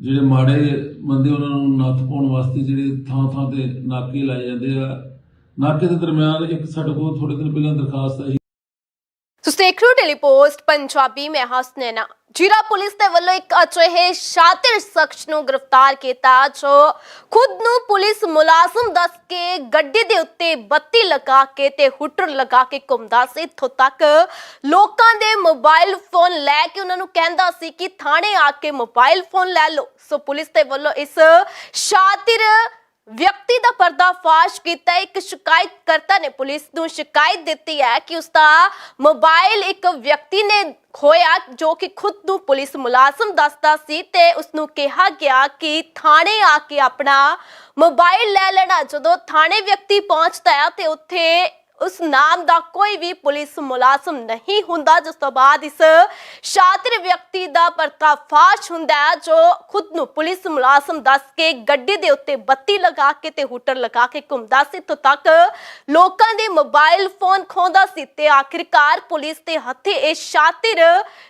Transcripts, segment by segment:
ਜਿਹੜੇ ਮਾੜੇ ਬੰਦੇ ਉਹਨਾਂ ਨੂੰ ਨੱਥ ਪਾਉਣ ਵਾਸਤੇ ਜਿਹੜੇ ਥਾਂ ਥਾਂ ਤੇ ਨਾਕੇ ਲਾਏ ਜਾਂਦੇ ਆ। ਨਾਕੇ ਦੇ ਦਰਮਿਆਨ ਇੱਕ ਸਾਡੇ ਕੋਲ ਥੋੜੇ ਦਿਨ ਪਹਿਲਾਂ ਦਰਖਾਸਤ ਆਈ ਤੁਸੀਂ ਦੇਖ ਰਹੇ ਹੋ ਟੈਲੀ ਪੰਜਾਬੀ ਮੈਂ ਹਸਨੈਨਾ ਜੀਰਾ ਪੁਲਿਸ ਦੇ ਵੱਲੋਂ ਇੱਕ ਅਜਿਹੇ ਸ਼ਾਤਿਰ ਸ਼ਖਸ ਨੂੰ ਗ੍ਰਿਫਤਾਰ ਕੀਤਾ ਜੋ ਖੁਦ ਨੂੰ ਪੁਲਿਸ ਮੁਲਾਜ਼ਮ ਦੱਸ ਕੇ ਗੱਡੀ ਦੇ ਉੱਤੇ ਬੱਤੀ ਲਗਾ ਕੇ ਤੇ ਹੁਟਰ ਲਗਾ ਕੇ ਘੁੰਮਦਾ ਸੀ ਇੱਥੋਂ ਤੱਕ ਲੋਕਾਂ ਦੇ ਮੋਬਾਈਲ ਫੋਨ ਲੈ ਕੇ ਉਹਨਾਂ ਨੂੰ ਕਹਿੰਦਾ ਸੀ ਕਿ ਥਾਣੇ ਆ ਕੇ ਮੋਬਾਈਲ ਫੋਨ ਲੈ ਲਓ ਸੋ ਪੁਲਿਸ ਦੇ ਵੱਲੋਂ ਇਸ ਸ਼ਾਤਿਰ ਵਿਅਕਤੀ ਦਾ ਪਰਦਾਫਾਸ਼ ਕੀਤਾ। ਇੱਕ ਸ਼ਿਕਾਇਤਕਰਤਾ ਨੇ ਪੁਲਿਸ ਨੂੰ ਸ਼ਿਕਾਇਤ ਦਿੱਤੀ ਹੈ ਕਿ ਉਸ ਦਾ ਮੋਬਾਈਲ ਇੱਕ ਵਿਅਕਤੀ ਨੇ ਖੋਇਆ ਜੋ ਕਿ ਖੁਦ ਨੂੰ ਪੁਲਿਸ ਮੁਲਾਜ਼ਮ ਦੱਸਦਾ ਸੀ ਤੇ ਉਸ ਨੂੰ ਕਿਹਾ ਗਿਆ ਕਿ ਥਾਣੇ ਆ ਕੇ ਆਪਣਾ ਮੋਬਾਈਲ ਲੈ ਲੈਣਾ। ਜਦੋਂ ਥਾਣੇ ਵਿਅਕਤੀ ਪਹੁੰਚਦਾ ਹੈ ਤੇ ਉੱਥੇ ਉਸ ਨਾਮ ਦਾ ਕੋਈ ਵੀ ਪੁਲਿਸ ਮੁਲਾਜ਼ਮ ਨਹੀਂ ਹੁੰਦਾ। ਜਿਸ ਤੋਂ ਬਾਅਦ ਇਸ ਸ਼ਾਤਿਰ ਵਿਅਕਤੀ ਦਾ ਪਰਦਾਫਾਸ਼ ਹੁੰਦਾ ਜੋ ਖੁਦ ਨੂੰ ਪੁਲਿਸ ਮੁਲਾਜ਼ਮ ਦੱਸ ਕੇ ਗੱਡੀ ਦੇ ਉੱਤੇ ਬੱਤੀ ਲਗਾ ਕੇ ਤੇ ਹੂਟਰ ਲਗਾ ਕੇ ਘੁੰਮਦਾ ਸੀ। ਤੋਂ ਤੱਕ ਲੋਕਾਂ ਦੇ ਮੋਬਾਈਲ ਫੋਨ ਖੋਂਦਾ ਸੀ ਤੇ ਆਖਿਰਕਾਰ ਪੁਲਿਸ ਦੇ ਹੱਥੇ ਇਹ ਸ਼ਾਤਿਰ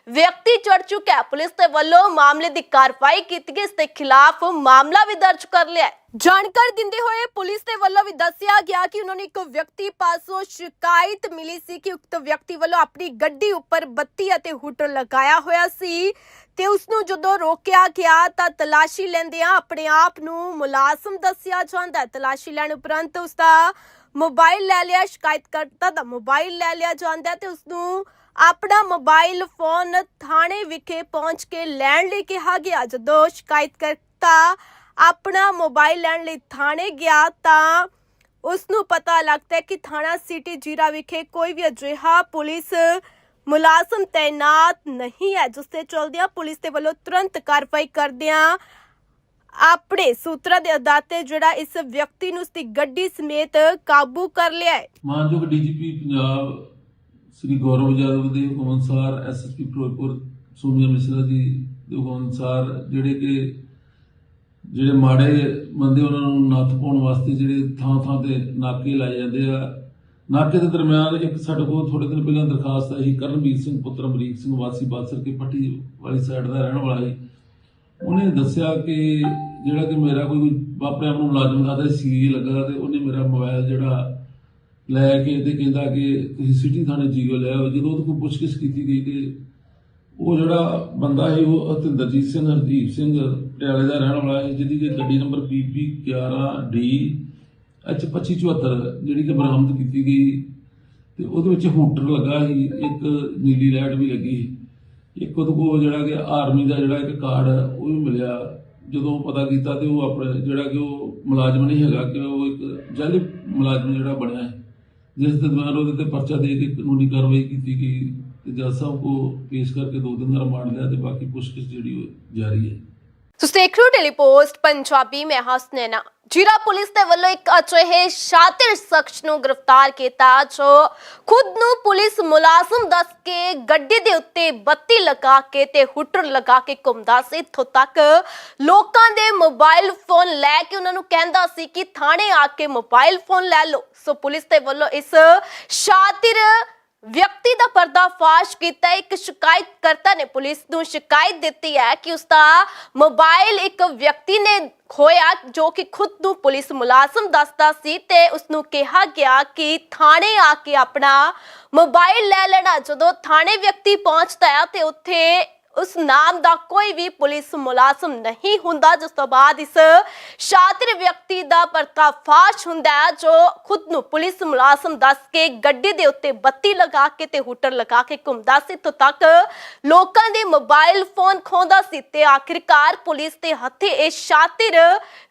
ਵਿਅਕਤੀ ਚੜ ਚੁੱਕਾ ਹੈ। ਪੁਲਿਸ ਦੇ ਵੱਲੋਂ ਮਾਮਲੇ ਦੀ ਕਾਰਵਾਈ ਕੀਤੀ ਗਈ। ਇਸ ਦੇ ਖਿਲਾਫ ਮਾਮਲਾ ਵੀ ਦਰਜ ਕਰ ਲਿਆ ਜਾਣਕਾਰੀ ਦਿੰਦੇ ਹੋਏ ਪੁਲਿਸ ਦੇ ਵੱਲੋਂ ਵੀ ਦੱਸਿਆ ਗਿਆ ਕਿ ਉਹਨਾਂ ਨੂੰ ਇੱਕ ਵਿਅਕਤੀ ਪਾਸੋਂ ਸ਼ਿਕਾਇਤ ਮਿਲੀ ਸੀ ਕਿ ਉਕਤ ਵਿਅਕਤੀ ਵੱਲੋਂ ਆਪਣੀ ਗੱਡੀ ਉੱਪਰ ਬੱਤੀ ਅਤੇ ਹੂਟਰ ਲਗਾਇਆ ਹੋਇਆ ਸੀ ਤੇ ਉਸ ਨੂੰ ਜਦੋਂ ਰੋਕਿਆ ਗਿਆ ਤਾਂ ਤਲਾਸ਼ੀ ਲੈਂਦਿਆਂ ਆਪਣੇ ਆਪ ਨੂੰ ਮੁਲਾਜ਼ਮ ਦੱਸਿਆ ਜਾਂਦਾ ਤਲਾਸ਼ੀ ਲੈਣ ਉਪਰੰਤ ਉਸ ਦਾ ਮੋਬਾਈਲ ਲੈ ਲਿਆ, ਸ਼ਿਕਾਇਤਕਰਤਾ ਦਾ ਮੋਬਾਈਲ ਲੈ ਲਿਆ ਜਾਂਦਾ ਤੇ ਉਸ ਨੂੰ ਆਪਣਾ ਮੋਬਾਈਲ ਫੋਨ ਥਾਣੇ ਵਿਖੇ ਪਹੁੰਚ ਕੇ ਲੈਣ ਲਈ ਕਿਹਾ ਗਿਆ। ਜਦੋਂ ਸ਼ਿਕਾਇਤਕਰਤਾ ਆਪਣਾ ਮੋਬਾਈਲ ਲੈਣ ਲਈ ਥਾਣੇ ਗਿਆ ਤਾਂ ਉਸ ਨੂੰ ਪਤਾ ਲੱਗਦਾ ਹੈ ਕਿ ਥਾਣਾ ਸਿਟੀ ਜੀਰਾ ਵਿਖੇ ਕੋਈ ਵੀ ਅਜਿਹਾ ਪੁਲਿਸ ਮੁਲਾਜ਼ਮ ਤੈਨਾਤ ਨਹੀਂ ਹੈ, ਜਿਸ ਤੇ ਚਲਦਿਆਂ ਪੁਲਿਸ ਦੇ ਵੱਲੋਂ ਤੁਰੰਤ ਕਾਰਵਾਈ ਕਰਦਿਆਂ ਆਪਣੇ ਸੂਤਰਾਂ ਦੇ ਆਧਾਰ ਤੇ ਜਿਹੜਾ ਇਸ ਵਿਅਕਤੀ ਨੂੰ ਉਸਦੀ ਗੱਡੀ ਸਮੇਤ ਕਾਬੂ ਕਰ ਲਿਆ ਹੈ। ਮਾਨਯੋਗ ਡੀਜੀਪੀ ਪੰਜਾਬ ਸ੍ਰੀ ਗੌਰਵ ਯਾਦਵ ਦੇ ਹੁਕਮ ਅਨੁਸਾਰ ਐਸਐਸਪੀ ਫਿਰੋਜ਼ਪੁਰ ਸੋਨੀਆ ਮਿਸ਼ਰਾ ਜੀ ਦੇ ਹੁਕਮ ਅਨੁਸਾਰ ਜਿਹੜੇ ਕਿ ਜਿਹੜੇ ਮਾੜੇ ਬੰਦੇ ਉਹਨਾਂ ਨੂੰ ਨੱਥ ਪਾਉਣ ਵਾਸਤੇ ਜਿਹੜੇ ਥਾਂ ਥਾਂ ਤੇ ਨਾਕੇ ਲਾਏ ਜਾਂਦੇ ਆ। ਨਾਕੇ ਦੇ ਦਰਮਿਆਨ ਇੱਕ ਸਾਡੇ ਕੋਲ ਥੋੜੇ ਦਿਨ ਪਹਿਲਾਂ ਦਰਖਾਸਤ ਆਈ ਕਰਨਵੀਰ ਸਿੰਘ, ਪੁੱਤਰ ਅਮਰੀਕ ਸਿੰਘ, ਵਾਸੀ ਬਾਦਸਰ ਕੀ ਪੱਟੀ ਵਾਲੀ ਸਾਈਡ ਦਾ ਰਹਿਣ ਵਾਲਾ ਸੀ। ਉਹਨੇ ਦੱਸਿਆ ਕਿ ਜਿਹੜਾ ਕਿ ਮੇਰਾ ਕੋਈ ਆਪਣੇ ਆਪ ਨੂੰ ਮੁਲਾਜ਼ਮ ਖਾਦਾ ਸੀ ਲੱਗਾ ਤੇ ਉਹਨੇ ਮੇਰਾ ਮੋਬਾਈਲ ਜਿਹੜਾ ਲੈ ਕੇ ਤੇ ਕਹਿੰਦਾ ਕਿ ਤੁਸੀਂ ਸਿਟੀ ਥਾਣੇ ਜੀਓ ਲੈ ਆਓ। ਜਦੋਂ ਉਹਦੇ ਕੋਲ ਪੁੱਛਗਿੱਛ ਕੀਤੀ ਗਈ ਤੇ ਉਹ ਜਿਹੜਾ ਬੰਦਾ ਹੈ ਉਹ ਹਤਿੰਦਰਜੀਤ ਸਿੰਘ, ਹਰਦੀਪ ਸਿੰਘ ਪਟਿਆਲੇ ਦਾ ਰਹਿਣ ਵਾਲਾ ਹੈ ਜਿਹਦੀ ਕਿ ਗੱਡੀ ਨੰਬਰ BP 11D H2574 ਜਿਹੜੀ ਕਿ ਬਰਾਮਦ ਕੀਤੀ ਗਈ। ਤੇ ਉਹਦੇ ਵਿੱਚ ਹੂਟਰ ਲੱਗਾ ਸੀ ਇੱਕ ਨੀਲੀ ਲਾਈਟ ਵੀ ਲੱਗੀ। ਇੱਕ ਉਹਦੇ ਕੋਲ ਜਿਹੜਾ ਕਿ ਆਰਮੀ ਦਾ ਜਿਹੜਾ ਇੱਕ ਕਾਰਡ ਹੈ, ਉਹ ਵੀ ਮਿਲਿਆ। ਜਦੋਂ ਪਤਾ ਕੀਤਾ ਤੇ ਉਹ ਆਪਣੇ ਜਿਹੜਾ ਕਿ ਉਹ ਮੁਲਾਜ਼ਮ ਨਹੀਂ ਹੈਗਾ ਕਿ ਉਹ ਇੱਕ ਜਾਲੀ ਮੁਲਾਜ਼ਮ ਜਿਹੜਾ ਬਣਿਆ ਹੈ। ਜਿਸ ਦੇ ਦੌਰਾਨ ਉਹਦੇ ਤੇ ਪਰਚਾ ਦੇ ਕੇ ਕਾਨੂੰਨੀ ਕਾਰਵਾਈ ਕੀਤੀ ਗਈ ਤੇ ਜੱਜ ਸਾਹਿਬ ਕੋ ਪੇਸ਼ ਕਰਕੇ ਦੋ ਦਿਨ ਦਾ ਰਿਮਾਂਡ ਲਿਆ ਤੇ ਬਾਕੀ ਪੁੱਛਗਿੱਛ ਜਿਹੜੀ ਉਹ ਜਾਰੀ ਹੈ। ਤੁਸੀਂ ਦੇਖ ਰਹੇ ਹੋ ਟੈਲੀ ਪੰਜਾਬੀ ਮੈਂ ਹਸਨੈਨਾ ਜੀਰਾ ਪੁਲਿਸ ਦੇ ਵੱਲੋਂ ਇੱਕ ਅਜਿਹੇ ਸ਼ਾਤਿਰ ਸ਼ਖਸ ਨੂੰ ਗ੍ਰਿਫਤਾਰ ਕੀਤਾ, ਜੋ ਖੁਦ ਨੂੰ ਪੁਲਿਸ ਮੁਲਾਜ਼ਮ ਦੱਸ ਕੇ ਗੱਡੀ ਦੇ ਉੱਤੇ ਬੱਤੀ ਲਗਾ ਕੇ ਤੇ ਹੁਟਰ ਲਗਾ ਕੇ ਘੁੰਮਦਾ ਸੀ। ਇੱਥੋਂ ਤੱਕ ਲੋਕਾਂ ਦੇ ਮੋਬਾਈਲ ਫੋਨ ਲੈ ਕੇ ਉਹਨਾਂ ਨੂੰ ਕਹਿੰਦਾ ਸੀ ਕਿ ਥਾਣੇ ਆ ਕੇ ਮੋਬਾਈਲ ਫੋਨ ਲੈ ਲਓ। ਸੋ ਪੁਲਿਸ ਦੇ ਵੱਲੋਂ ਇਸ ਸ਼ਾਤਿਰ ਵਿਅਕਤੀ ਦਾ ਪਰਦਾਫਾਸ਼ ਕੀਤਾ ਇੱਕ ਸ਼ਿਕਾਇਤਕਰਤਾ ਨੇ ਪੁਲਿਸ ਨੂੰ ਸ਼ਿਕਾਇਤ ਦਿੱਤੀ ਹੈ ਕਿ ਉਸ ਦਾ ਮੋਬਾਈਲ ਇੱਕ ਵਿਅਕਤੀ ਨੇ ਖੋਇਆ ਜੋ ਕਿ ਖੁਦ ਨੂੰ ਪੁਲਿਸ ਮੁਲਾਜ਼ਮ ਦੱਸਦਾ ਸੀ ਤੇ ਉਸ ਨੂੰ ਕਿਹਾ ਗਿਆ ਕਿ ਥਾਣੇ ਆ ਕੇ ਆਪਣਾ ਮੋਬਾਈਲ ਲੈ ਲੈਣਾ। ਜਦੋਂ ਥਾਣੇ ਵਿਅਕਤੀ ਪਹੁੰਚਦਾ ਹੈ ਤੇ ਉੱਥੇ ਉਸ ਨਾਮ ਦਾ ਕੋਈ ਵੀ ਪੁਲਿਸ ਮੁਲਾਜ਼ਮ ਨਹੀਂ ਹੁੰਦਾ। ਜਿਸ ਤੋਂ ਬਾਅਦ ਇਸ ਸ਼ਾਤਿਰ ਵਿਅਕਤੀ ਦਾ ਪਰਦਾਫਾਸ਼ ਹੁੰਦਾ ਹੈ, ਜੋ ਖੁਦ ਨੂੰ ਪੁਲਿਸ ਮੁਲਾਜ਼ਮ ਦੱਸ ਕੇ ਗੱਡੀ ਦੇ ਉੱਤੇ ਬੱਤੀ ਲਗਾ ਕੇ ਤੇ ਹੂਟਰ ਲਗਾ ਕੇ ਘੁੰਮਦਾ ਸੀ। ਤੋਂ ਤੱਕ ਲੋਕਾਂ ਦੇ ਮੋਬਾਈਲ ਫੋਨ ਖੋਂਦਾ ਸੀ ਤੇ ਆਖਿਰਕਾਰ ਪੁਲਿਸ ਦੇ ਹੱਥੇ ਇਹ ਸ਼ਾਤਿਰ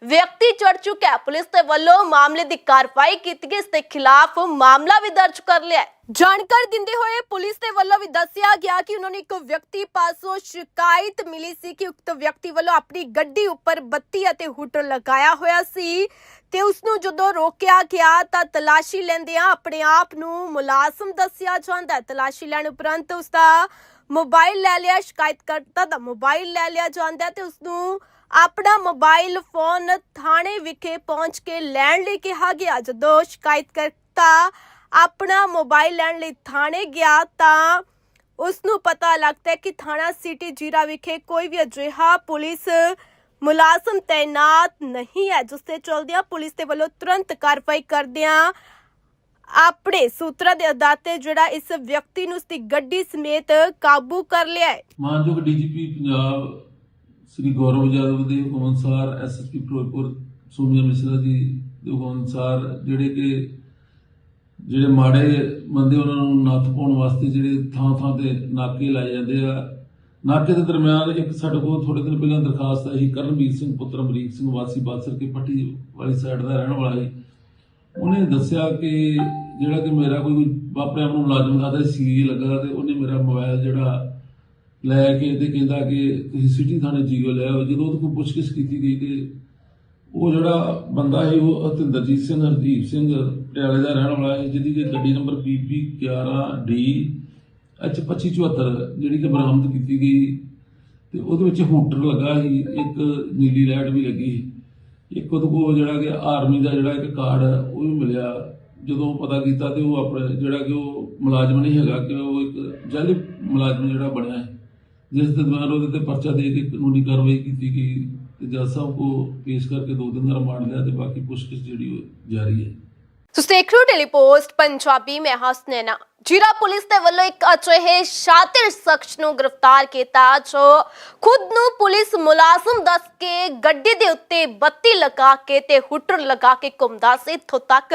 ਵਿਅਕਤੀ ਚੜ ਚੁੱਕਾ ਹੈ। ਪੁਲਿਸ ਦੇ ਵੱਲੋਂ ਮਾਮਲੇ ਦੀ ਕਾਰਵਾਈ ਕੀਤੀ ਗਈ। ਇਸ ਦੇ ਖਿਲਾਫ ਮਾਮਲਾ ਵੀ ਦਰਜ ਕਰ ਲਿਆ ਹੈ। ਜਾਣਕਾਰੀ ਦਿੰਦੇ ਹੋਏ ਪੁਲਿਸ ਦੇ ਵੱਲੋਂ ਵੀ ਦੱਸਿਆ ਗਿਆ ਕਿ ਉਹਨਾਂ ਨੂੰ ਇੱਕ ਵਿਅਕਤੀ ਪਾਸੋਂ ਸ਼ਿਕਾਇਤ ਮਿਲੀ ਸੀ ਕਿ ਉਕਤ ਵਿਅਕਤੀ ਵੱਲੋਂ ਆਪਣੀ ਗੱਡੀ ਉੱਪਰ ਬੱਤੀ ਅਤੇ ਹੂਟਰ ਲਗਾਇਆ ਹੋਇਆ ਸੀ ਤੇ ਉਸ ਨੂੰ ਜਦੋਂ ਰੋਕਿਆ ਗਿਆ ਤਾਂ ਤਲਾਸ਼ੀ ਲੈਂਦਿਆਂ ਆਪਣੇ ਆਪ ਨੂੰ ਮੁਲਾਜ਼ਮ ਦੱਸਿਆ ਜਾਂਦਾ ਤਲਾਸ਼ੀ ਲੈਣ ਉਪਰੰਤ ਉਸ ਦਾ ਮੋਬਾਈਲ ਲੈ ਲਿਆ, ਸ਼ਿਕਾਇਤਕਰਤਾ ਦਾ ਮੋਬਾਈਲ ਲੈ ਲਿਆ ਜਾਂਦਾ ਤੇ ਉਸ ਨੂੰ ਆਪਣਾ ਮੋਬਾਈਲ ਫੋਨ ਥਾਣੇ ਵਿਖੇ ਪਹੁੰਚ ਕੇ ਲੈਣ ਲਈ ਕਿਹਾ ਗਿਆ। ਜਦੋਂ ਸ਼ਿਕਾਇਤਕਰਤਾ ਆਪਣਾ ਮੋਬਾਈਲ ਲੈਣ ਲਈ ਥਾਣੇ ਗਿਆ ਤਾਂ ਉਸ ਨੂੰ ਪਤਾ ਲੱਗਦਾ ਹੈ ਕਿ ਥਾਣਾ ਸਿਟੀ ਜੀਰਾ ਵਿਖੇ ਕੋਈ ਵੀ ਅਜਿਹਾ ਪੁਲਿਸ ਮੁਲਾਜ਼ਮ ਤੈਨਾਤ ਨਹੀਂ ਹੈ, ਜਿਸ ਤੇ ਚਲਦਿਆਂ ਪੁਲਿਸ ਦੇ ਵੱਲੋਂ ਤੁਰੰਤ ਕਾਰਵਾਈ ਕਰਦਿਆਂ ਆਪਣੇ ਸੂਤਰਾਂ ਦੇ ਆਧਾਰ ਤੇ ਜਿਹੜਾ ਇਸ ਵਿਅਕਤੀ ਨੂੰ ਉਸਦੀ ਗੱਡੀ ਸਮੇਤ ਕਾਬੂ ਕਰ ਲਿਆ ਹੈ। ਮਾਨਯੋਗ ਡੀਜੀਪੀ ਪੰਜਾਬ ਸ੍ਰੀ ਗੌਰਵ ਯਾਦਵ ਦੇ ਹੁਕਮ ਅਨੁਸਾਰ ਐਸਐਸਪੀ ਫਿਰੋਜ਼ਪੁਰ ਸੋਨੀਆ ਮਿਸ਼ਰਾ ਜੀ ਦੇ ਹੁਕਮ ਅਨੁਸਾਰ ਜਿਹੜੇ ਕਿ ਜਿਹੜੇ ਮਾੜੇ ਬੰਦੇ ਉਹਨਾਂ ਨੂੰ ਨੱਥ ਪਾਉਣ ਵਾਸਤੇ ਜਿਹੜੇ ਥਾਂ ਥਾਂ ਤੇ ਨਾਕੇ ਲਾਏ ਜਾਂਦੇ ਆ। ਨਾਕੇ ਦੇ ਦਰਮਿਆਨ ਇੱਕ ਸਾਡੇ ਕੋਲ ਥੋੜੇ ਦਿਨ ਪਹਿਲਾਂ ਦਰਖਾਸਤ ਆਈ ਕਰਨਵੀਰ ਸਿੰਘ, ਪੁੱਤਰ ਅਮਰੀਕ ਸਿੰਘ, ਵਾਸੀ ਬਾਸਰ ਕੇ ਪੱਟੀ ਵਾਲੀ ਸਾਈਡ ਦਾ ਰਹਿਣ ਵਾਲਾ ਸੀ। ਉਹਨੇ ਦੱਸਿਆ ਕਿ ਜਿਹੜਾ ਕਿ ਮੇਰਾ ਕੋਈ ਆਪਣੇ ਆਪ ਨੂੰ ਮੁਲਾਜ਼ਮ ਦਾ ਸੀ ਲੱਗਾ ਤੇ ਉਹਨੇ ਮੇਰਾ ਮੋਬਾਈਲ ਜਿਹੜਾ ਲੈ ਕੇ ਤੇ ਕਹਿੰਦਾ ਕਿ ਤੁਸੀਂ ਸਿਟੀ ਥਾਣੇ ਜੀਓ ਲੈ ਆਓ। ਜਦੋਂ ਉਹਦੇ ਕੋਲ ਪੁੱਛਗਿੱਛ ਕੀਤੀ ਗਈ ਤੇ ਉਹ ਜਿਹੜਾ ਬੰਦਾ ਸੀ ਉਹ ਹਤਿੰਦਰਜੀਤ ਸਿੰਘ ਹਰਦੀਪ ਸਿੰਘ ਪਟਿਆਲੇ ਦਾ ਰਹਿਣ ਵਾਲਾ ਹੈ ਜਿਹਦੀ ਕਿ ਗੱਡੀ ਨੰਬਰ PP 11D H2574 ਜਿਹੜੀ ਕਿ ਬਰਾਮਦ ਕੀਤੀ ਗਈ। ਤੇ ਉਹਦੇ ਵਿੱਚ ਹੂਟਰ ਲੱਗਾ ਸੀ ਇੱਕ ਨੀਲੀ ਲਾਈਟ ਵੀ ਲੱਗੀ ਇੱਕ ਉਹਦੇ ਕੋਲ ਜਿਹੜਾ ਕਿ ਆਰਮੀ ਦਾ ਜਿਹੜਾ ਇੱਕ ਕਾਰਡ ਹੈ, ਉਹ ਵੀ ਮਿਲਿਆ। ਜਦੋਂ ਪਤਾ ਕੀਤਾ ਤੇ ਉਹ ਆਪਣੇ ਜਿਹੜਾ ਕਿ ਉਹ ਮੁਲਾਜ਼ਮ ਨਹੀਂ ਹੈਗਾ ਕਿ ਉਹ ਇੱਕ ਜਾਲੀ ਮੁਲਾਜ਼ਮ ਜਿਹੜਾ ਬਣਿਆ ਹੈ ਜਿਸ ਦੇ ਦੌਰਾਨ ਉਹਦੇ ਤੇ ਪਰਚਾ ਦੇ ਕੇ ਕਾਨੂੰਨੀ ਕਾਰਵਾਈ ਕੀਤੀ ਗਈ। ਤੇ ਜੱਜ ਸਾਹਿਬ ਕੋ ਪੇਸ਼ ਕਰਕੇ ਦੋ ਦਿਨ ਦਾ ਰਿਮਾਂਡ ਲਿਆ ਤੇ ਬਾਕੀ ਪੁੱਛਗਿੱਛ ਜਿਹੜੀ ਉਹ ਜਾਰੀ ਹੈ। ਤੁਸੀਂ ਦੇਖ ਰਹੇ ਹੋ ਟੈਲੀ ਪੰਜਾਬੀ ਮੈਂ ਹਸਨੈਨਾ ਜੀਰਾ ਪੁਲਿਸ ਦੇ ਵੱਲੋਂ ਇੱਕ ਅਜਿਹੇ ਸ਼ਾਤਿਰ ਸ਼ਖਸ ਨੂੰ ਗ੍ਰਿਫਤਾਰ ਕੀਤਾ, ਜੋ ਖੁਦ ਨੂੰ ਪੁਲਿਸ ਮੁਲਾਜ਼ਮ ਦੱਸ ਕੇ ਗੱਡੀ ਦੇ ਉੱਤੇ ਬੱਤੀ ਲਗਾ ਕੇ ਤੇ ਹੁਟਰ ਲਗਾ ਕੇ ਘੁੰਮਦਾ ਸੀ। ਇੱਥੋਂ ਤੱਕ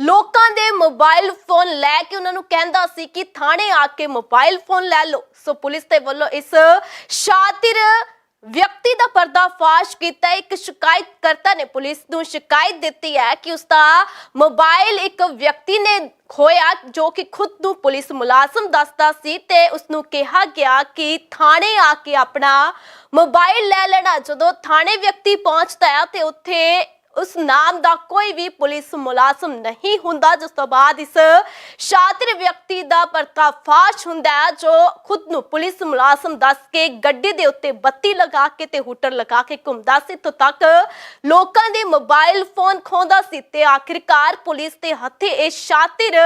ਲੋਕਾਂ ਦੇ ਮੋਬਾਈਲ ਫੋਨ ਲੈ ਕੇ ਉਹਨਾਂ ਨੂੰ ਕਹਿੰਦਾ ਸੀ ਕਿ ਥਾਣੇ ਆ ਕੇ ਮੋਬਾਈਲ ਫੋਨ ਲੈ ਲਓ। ਸੋ ਪੁਲਿਸ ਦੇ ਵੱਲੋਂ ਇਸ ਸ਼ਾਤਿਰ ਵਿਅਕਤੀ ਦਾ ਪਰਦਾਫਾਸ਼ ਕੀਤਾ, ਇੱਕ ਸ਼ਿਕਾਇਤਕਰਤਾ ਨੇ ਪੁਲਿਸ ਨੂੰ ਸ਼ਿਕਾਇਤ ਦਿੱਤੀ ਹੈ ਕਿ ਉਸ ਦਾ ਮੋਬਾਈਲ ਇੱਕ ਵਿਅਕਤੀ ਨੇ ਖੋਇਆ ਜੋ ਕਿ ਖੁਦ ਨੂੰ ਪੁਲਿਸ ਮੁਲਾਜ਼ਮ ਦੱਸਦਾ ਸੀ ਤੇ ਉਸ ਨੂੰ ਕਿਹਾ ਗਿਆ ਕਿ ਥਾਣੇ ਆ ਕੇ ਆਪਣਾ ਮੋਬਾਈਲ ਲੈ ਲੈਣਾ। ਜਦੋਂ ਥਾਣੇ ਵਿਅਕਤੀ ਪਹੁੰਚਦਾ ਹੈ ਤੇ ਉੱਥੇ ਉਸ ਨਾਮ ਦਾ ਕੋਈ ਵੀ ਪੁਲਿਸ ਮੁਲਾਜ਼ਮ ਨਹੀਂ ਹੁੰਦਾ। ਜਿਸ ਤੋਂ ਬਾਅਦ ਇਸ ਸ਼ਾਤਿਰ ਵਿਅਕਤੀ ਦਾ ਪਰਦਾਫਾਸ਼ ਹੁੰਦਾ ਜੋ ਖੁਦ ਨੂੰ ਪੁਲਿਸ ਮੁਲਾਜ਼ਮ ਦੱਸ ਕੇ ਗੱਡੀ ਦੇ ਉੱਤੇ ਬੱਤੀ ਲਗਾ ਕੇ ਤੇ ਹੂਟਰ ਲਗਾ ਕੇ ਘੁੰਮਦਾ ਸੀ। ਤੋਂ ਤੱਕ ਲੋਕਾਂ ਦੇ ਮੋਬਾਈਲ ਫੋਨ ਖੋਂਦਾ ਸੀ ਤੇ ਆਖਿਰਕਾਰ ਪੁਲਿਸ ਦੇ ਹੱਥੇ ਇਹ ਸ਼ਾਤਿਰ